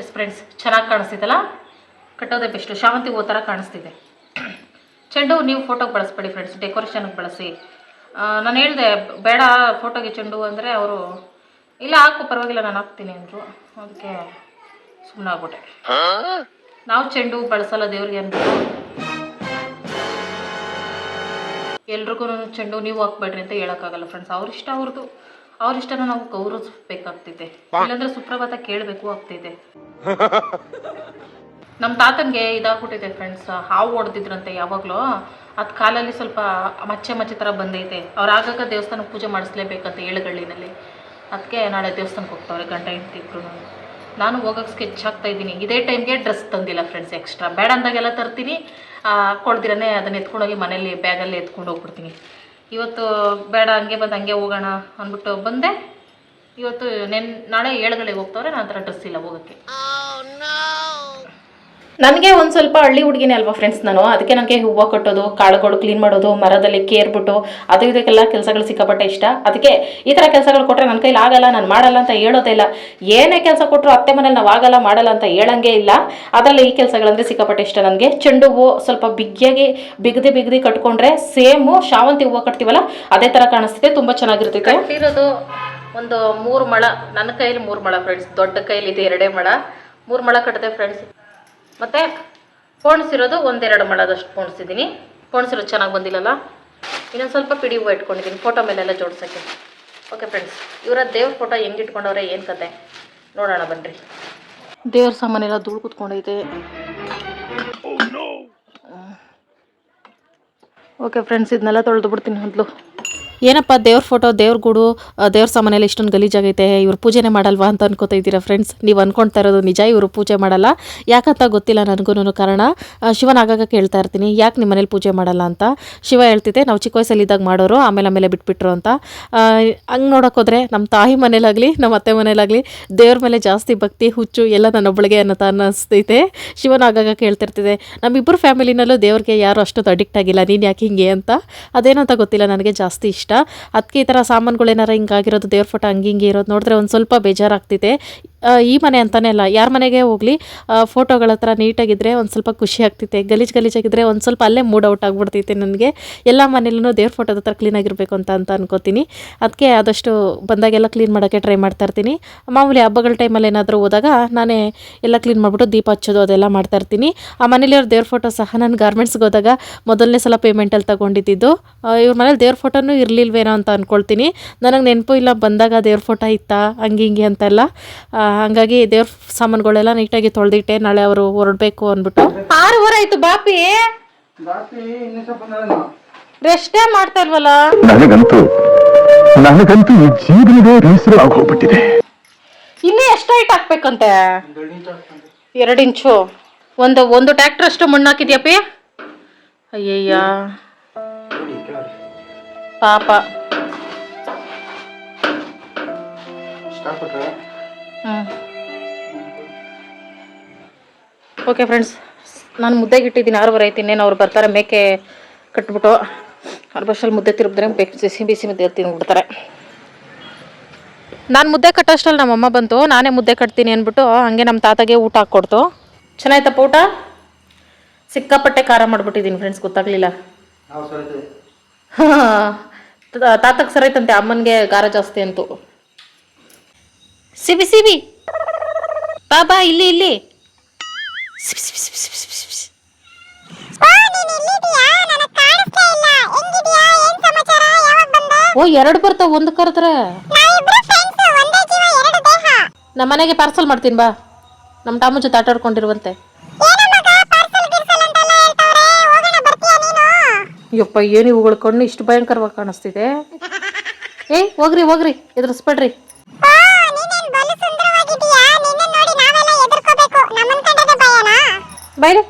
ಎಸ್ ಫ್ರೆಂಡ್ಸ್ ಚೆನ್ನಾಗಿ ಕಾಣಿಸ್ತಿದ್ದಲ್ಲ ಕಟ್ಟೋದೇ ಬೆಸ್ಟು ಶಾವಂತಿ ಹೂವು ಥರ ಕಾಣಿಸ್ತಿದೆ. ಚೆಂಡು ಹೂ ನೀವು ಫೋಟೋಗೆ ಬಳಸ್ಬೇಡಿ ಫ್ರೆಂಡ್ಸ್ ಡೆಕೋರೇಷನ್ಗೆ ಬಳಸಿ. ನಾನು ಹೇಳಿದೆ ಬೇಡ ಫೋಟೋಗೆ ಚೆಂಡು ಹೂ ಅಂದರೆ ಅವರು ಇಲ್ಲ ಹಾಕು ಪರವಾಗಿಲ್ಲ ನಾನು ಹಾಕ್ತೀನಿ ಅಂದರು. ಅದಕ್ಕೆ ಸುಮ್ಮನೆ ಆಗ್ಬಿಟ್ಟೆ. ನಾವು ಚೆಂಡು ಹೂ ಬಳಸಲ್ಲ ದೇವ್ರಿಗೆ ಅಂದ್ಬಿಟ್ಟು ಎಲ್ರಿಗೂ ಚೆಂಡು ನೀವು ಹಾಕ್ಬೇಡ್ರಿ ಅಂತ ಹೇಳೋಕ್ಕಾಗಲ್ಲ ಫ್ರೆಂಡ್ಸ್ ಅವ್ರ ಇಷ್ಟ ಅವ್ರದ್ದು ಅವ್ರಿಷ್ಟನ ನಾವು ಗೌರವಿಸ್ಬೇಕಾಗ್ತೈತೆ ಇಲ್ಲಾಂದ್ರೆ ಸುಪ್ರಭಾತ ಕೇಳಬೇಕು ಆಗ್ತಿದೆ. ನಮ್ಮ ತಾತನಿಗೆ ಇದಾಗ್ಬಿಟ್ಟಿದೆ ಫ್ರೆಂಡ್ಸ್ ಹಾವು ಹೊಡೆದಿದ್ರಂತೆ ಯಾವಾಗಲೂ. ಅದ್ ಕಾಲಲ್ಲಿ ಸ್ವಲ್ಪ ಮಚ್ಚೆ ಮಚ್ಚೆ ಥರ ಬಂದೈತೆ. ಅವ್ರು ಆಗಾಗ ದೇವಸ್ಥಾನಕ್ಕೆ ಪೂಜೆ ಮಾಡಿಸ್ಲೇಬೇಕಂತ ಏಳುಗಳ್ಳಿನಲ್ಲಿ. ಅದಕ್ಕೆ ನಾಳೆ ದೇವಸ್ಥಾನಕ್ಕೆ ಹೋಗ್ತಾವ್ರೆ ಗಂಡ ಹೆಂಡತಿ ನಾನು. ಹೋಗೋಕೆ ಸ್ಕೆಚ್ ಹಾಕ್ತಾ ಇದ್ದೀನಿ. ಇದೇ ಟೈಮ್ಗೆ ಡ್ರೆಸ್ ತಂದಿಲ್ಲ ಫ್ರೆಂಡ್ಸ್ ಎಕ್ಸ್ಟ್ರಾ ಬೇಡ ಅಂದಾಗೆಲ್ಲ ತರ್ತೀನಿ. ಕೊಡ್ದಿರನೇ ಅದನ್ನ ಎತ್ಕೊಂಡೋಗಿ ಮನೇಲಿ ಬ್ಯಾಗಲ್ಲಿ ಎತ್ಕೊಂಡು ಹೋಗ್ಬಿಡ್ತೀನಿ. ಇವತ್ತು ಬೇಡ, ಹಂಗೆ ಬಂದು ಹಂಗೆ ಹೋಗೋಣ ಅಂದ್ಬಿಟ್ಟು ಬಂದೆ. ಇವತ್ತು ನೆನ್, ನಾಳೆ ಏಳುಗಳಿಗೆ ಹೋಗ್ತಾವ್ರೆ ನಾನು ಹತ್ರ ಡ್ರೆಸ್ ಇಲ್ಲ ಹೋಗೋಕ್ಕೆ. ನನಗೆ ಒಂದು ಸ್ವಲ್ಪ ಹಳ್ಳಿ ಹುಡುಗಿನೇ ಅಲ್ವಾ ಫ್ರೆಂಡ್ಸ್ ನಾನು. ಅದಕ್ಕೆ ನನಗೆ ಹೂವು ಕಟ್ಟೋದು, ಕಾಳುಗಳು ಕ್ಲೀನ್ ಮಾಡೋದು, ಮರದಲ್ಲಿ ಕೇರ್ಬಿಟ್ಟು ಅದು ಇದಕ್ಕೆಲ್ಲ ಕೆಲಸಗಳು ಸಿಕ್ಕಾಪಟ್ಟೆ ಇಷ್ಟ. ಅದಕ್ಕೆ ಈ ಥರ ಕೆಲಸಗಳು ಕೊಟ್ಟರೆ ನನ್ನ ಕೈಲಿ ಆಗಲ್ಲ, ನಾನು ಮಾಡಲ್ಲ ಅಂತ ಹೇಳೋದೇ ಇಲ್ಲ. ಏನೇ ಕೆಲಸ ಕೊಟ್ಟರು ಅತ್ತೆ ಮನೇಲಿ ನಾವು ಆಗಲ್ಲ, ಮಾಡಲ್ಲ ಅಂತ ಹೇಳಂಗೆ ಇಲ್ಲ. ಅದರಲ್ಲಿ ಈ ಕೆಲಸಗಳಂದರೆ ಸಿಕ್ಕಾಪಟ್ಟೆ ಇಷ್ಟ ನನಗೆ. ಚೆಂಡು ಹೂವು ಸ್ವಲ್ಪ ಬಿಗಿಯಾಗಿ ಬಿಗದಿ ಬಿಗದಿ ಕಟ್ಕೊಂಡ್ರೆ ಸೇಮು ಶಾವಂತಿ ಹೂವು ಕಟ್ತೀವಲ್ಲ, ಅದೇ ಥರ ಕಾಣಿಸ್ತಿದೆ, ತುಂಬ ಚೆನ್ನಾಗಿರ್ತೈತೆ ಇರೋದು ಒಂದು ಮೂರು ಮಳ, ನನ್ನ ಕೈಲಿ ಮೂರು ಮಳ ಫ್ರೆಂಡ್ಸ್ ದೊಡ್ಡ ಕೈಲಿ ಇದೆ ಎರಡೇ ಮಳ. ಮೂರು ಮಳ ಕಟ್ಟಿದೆ ಫ್ರೆಂಡ್ಸ್ ಮತ್ತು ಪೋಣಿಸಿರೋದು ಒಂದೆರಡು ಮಳದಷ್ಟು ಪೋಣಿಸಿದ್ದೀನಿ ಪೋಣಿಸಿರೋದು ಚೆನ್ನಾಗಿ ಬಂದಿಲ್ಲಲ್ಲ? ಇನ್ನೊಂದು ಸ್ವಲ್ಪ ಪಿಡಿ ಹೂವು ಇಟ್ಕೊಂಡಿದ್ದೀನಿ ಫೋಟೋ ಮೇಲೆಲ್ಲ ಜೋಡ್ಸೋಕ್ಕೆ. ಓಕೆ ಫ್ರೆಂಡ್ಸ್ ಇವರ ದೇವ್ರ ಫೋಟೋ ಹೆಂಗೆ ಇಟ್ಕೊಂಡವ್ರೆ ಏನು ಕತೆ? ನೋಡೋಣ ಬನ್ನಿರಿ ದೇವ್ರ ಸಾಮಾನೆಲ್ಲ ಧೂಳು ಕೂತ್ಕೊಂಡೈತೆ. ಓಕೆ ಫ್ರೆಂಡ್ಸ್ ಇದನ್ನೆಲ್ಲ ತೊಳೆದು ಬಿಡ್ತೀನಿ ಮೊದಲು. ಏನಪ್ಪ ದೇವ್ರ ಫೋಟೋ, ದೇವ್ರ ಗುಡು ದೇವ್ರ ಸಾಮಾನೆಲ್ಲ ಇಷ್ಟೊಂದು ಗಲೀಜಾಗೈತೆ, ಇವ್ರು ಪೂಜೆನೇ ಮಾಡಲ್ವಾ ಅಂತ ಅನ್ಕೋತಾ ಇದ್ದೀರಾ ಫ್ರೆಂಡ್ಸ್ ನೀವು ಅನ್ಕೊಳ್ತಾ ಇರೋದು ನಿಜ, ಇವರು ಪೂಜೆ ಮಾಡಲ್ಲ. ಯಾಕಂತ ಗೊತ್ತಿಲ್ಲ ನನಗೂ ಕಾರಣ. ಶಿವನ ಆಗಾಗ ಕೇಳ್ತಾ ಇರ್ತೀನಿ, ಯಾಕೆ ನಿಮ್ಮ ಮನೇಲಿ ಪೂಜೆ ಮಾಡಲ್ಲ ಅಂತ? ಶಿವ ಹೇಳ್ತಿದ್ದೆ, ನಾವು ಚಿಕ್ಕ ವಯಸ್ಸಲ್ಲಿದ್ದಾಗ ಮಾಡೋರು, ಆಮೇಲೆ ಆಮೇಲೆ ಬಿಟ್ಬಿಟ್ರು ಅಂತ. ಹಂಗೆ ನೋಡೋಕ್ಕೋದ್ರೆ ನಮ್ಮ ತಾಯಿ ಮನೇಲಾಗಲಿ ನಮ್ಮ ಅತ್ತೆ ಮನೇಲಾಗಲಿ, ದೇವ್ರ ಮೇಲೆ ಜಾಸ್ತಿ ಭಕ್ತಿ, ಹುಚ್ಚು, ಎಲ್ಲ ನನ್ನೊಬ್ಬಳಿಗೆ ಅನ್ನೋ ಅನ್ನಿಸ್ತೈತೆ. ಶಿವನ ಆಗಾಗ ಕೇಳ್ತಿರ್ತಿದೆ ನಮ್ಮಿಬ್ಬರು ಫ್ಯಾಮಿಲಿನಲ್ಲೂ ದೇವ್ರಿಗೆ ಯಾರು ಅಷ್ಟೊಂದು ಅಡಿಕ್ಟ್ ಆಗಿಲ್ಲ, ನೀನು ಯಾಕೆ ಹಿಂಗೆ ಅಂತ? ಅದೇನಂತ ಗೊತ್ತಿಲ್ಲ, ನನಗೆ ಜಾಸ್ತಿ ಇಷ್ಟ. ಅದಕ್ಕೆ ಈ ಥರ ಸಾಮಾನುಗಳೇನಾರ ಹಿಂಗಾಗಿರೋದು ದೇವ್ರ ಫೋಟೋ ಹಂಗೆ ಹಿಂಗೆ ಇರೋದು ನೋಡಿದ್ರೆ ಒಂದು ಸ್ವಲ್ಪ ಬೇಜಾರಾಗ್ತಿದೆ. ಈ ಮನೆ ಅಂತಲೇ ಅಲ್ಲ, ಯಾರ ಮನೆಗೆ ಹೋಗಲಿ ಫೋಟೋಗಳ ಹತ್ರ ನೀಟಾಗಿದ್ದರೆ ಒಂದು ಸ್ವಲ್ಪ ಖುಷಿ ಆಗ್ತೈತೆ, ಗಲೀಜು ಗಲೀಜಾಗಿದ್ದರೆ ಒಂದು ಸ್ವಲ್ಪ ಅಲ್ಲೇ ಮೂಡ್ ಔಟ್ ಆಗಿಬಿಡ್ತೈತೆ ನನಗೆ. ಎಲ್ಲ ಮನೇಲೂ ದೇವ್ರ ಫೋಟೋದ ಹತ್ರ ಕ್ಲೀನಾಗಿರಬೇಕು ಅಂತ ಅಂತ ಅನ್ಕೋತೀನಿ. ಅದಕ್ಕೆ ಆದಷ್ಟು ಬಂದಾಗೆಲ್ಲ ಕ್ಲೀನ್ ಮಾಡೋಕ್ಕೆ ಟ್ರೈ ಮಾಡ್ತಾ ಇರ್ತೀನಿ. ಮಾಮೂಲಿ ಹಬ್ಬಗಳ ಟೈಮಲ್ಲಿ ಏನಾದರೂ ಹೋದಾಗ ನಾನೇ ಎಲ್ಲ ಕ್ಲೀನ್ ಮಾಡಿಬಿಟ್ಟು ದೀಪ ಹಚ್ಚೋದು ಅದೆಲ್ಲ ಮಾಡ್ತಾ ಇರ್ತೀನಿ. ಆ ಮನೇಲಿರೋ ದೇವ್ರ ಫೋಟೋ ಸಹ ನಾನು ಗಾರ್ಮೆಂಟ್ಸ್ಗೆ ಹೋದಾಗ ಮೊದಲನೇ ಸಲ ಪೇಮೆಂಟಲ್ಲಿ ತಗೊಂಡಿದ್ದು ಇವ್ರ ಮನೇಲಿ ದೇವ್ರ ಫೋಟೋನೂ ಇರಲಿಲ್ವೇನೋ ಅಂತ ಅಂದ್ಕೊಳ್ತೀನಿ ನನಗೆ ನೆನಪು ಇಲ್ಲ ಬಂದಾಗ ದೇವ್ರ ಫೋಟೋ ಇತ್ತಾ, ಹಂಗೆ ಹಿಂಗೆ ಅಂತೆಲ್ಲ. ಹಂಗಾಗಿ ದೇವ್ರ ಸಾಮಾನುಗಳೆಲ್ಲ ನೀಟಾಗಿ ತೊಳೆದಿಟ್ಟೆ ನಾಳೆ ಅವರು ಹೊರಡಬೇಕು ಅಂದ್ಬಿಟ್ಟು. ಊರ ಆಯ್ತು ಬಾಪಿ. ರೆಸ್ಟೇ ಮಾಡ್ತಾ ಇಲ್ವಲ್ಲ? ನನಗಂತೂ ನನಗಂತೂ ಈ ಜೀವನವೇ ಬೇಸರ ಆಗೋಗ್ಬಿಟ್ಟಿದೆ. ಇನ್ನೂ ಎಷ್ಟು ಹೈಟ್ ಹಾಕ್ಬೇಕಂತೆ? ಎರಡು ಇಂಚು. ಒಂದು ಒಂದು ಟ್ಯಾಕ್ಟರ್ ಅಷ್ಟು ಮಣ್ಣು ಹಾಕಿದ್ಯಪ್ಪಿ ಅಯ್ಯಯ್ಯ. ಪಾಪ. ಓಕೆ ಫ್ರೆಂಡ್ಸ್ ನಾನು ಮುದ್ದೆಗೆ ಇಟ್ಟಿದ್ದೀನಿ. ಆರೂವರೆ ಐತಿ ಇನ್ನೇನು ಅವ್ರು ಬರ್ತಾರೆ ಮೇಕೆ ಕಟ್ಬಿಟ್ಟು ಅವ್ರ ಬಸ್ಸಲ್ಲಿ ಮುದ್ದೆ ತಿರುಗಿದ್ರೆ ಬಿಸಿ ಬಿಸಿ ಮುದ್ದೆ ತಿಂದ್ಬಿಡ್ತಾರೆ ನಾನು ಮುದ್ದೆ ಕಟ್ಟೋಷ್ಟಲ್ಲಿ ನಮ್ಮಮ್ಮ ಬಂತು. ನಾನೇ ಮುದ್ದೆ ಕಟ್ತೀನಿ ಅಂದ್ಬಿಟ್ಟು ಹಂಗೆ ನಮ್ಮ ತಾತಗೆ ಊಟ ಹಾಕ್ಕೊಡ್ತು ಚೆನ್ನಾಯ್ತಪ್ಪ ಊಟ? ಸಿಕ್ಕಾಪಟ್ಟೆ ಖಾರ ಮಾಡಿಬಿಟ್ಟಿದ್ದೀನಿ ಫ್ರೆಂಡ್ಸ್ ಗೊತ್ತಾಗಲಿಲ್ಲ. ತಾತಕ್ಕೆ ಸರೈತಂತೆ ಅಮ್ಮನಿಗೆ ಖಾರ ಜಾಸ್ತಿ ಅಂತು. ಸಿಬಿ ಸಿಬಿ. ಬಾ ಬಾ ಇಲ್ಲಿ ಇಲ್ಲಿ. ಓ ಎರಡು ಬರ್ತಾವ ಒಂದು ಕರೆದ್ರೆ. ನಮ್ಮ ಮನೆಗೆ ಪಾರ್ಸಲ್ ಮಾಡ್ತೀನಿ ಬಾ. ನಮ್ಮ ಟಾಮು ಜೊತೆ ಆಟ ಆಡ್ಕೊಂಡಿರುವಂತೆ. ಯಪ್ಪ ಏನು ಇವುಗಳ ಕಣ್ಣು ಇಷ್ಟು ಭಯಂಕರವಾಗಿ ಕಾಣಿಸ್ತಿದೆ. ಏಯ್ ಹೋಗ್ರಿ ಹೋಗ್ರಿ. ಎದುರಿಸ್ಬೇಡ್ರಿ. ಬೈರಿ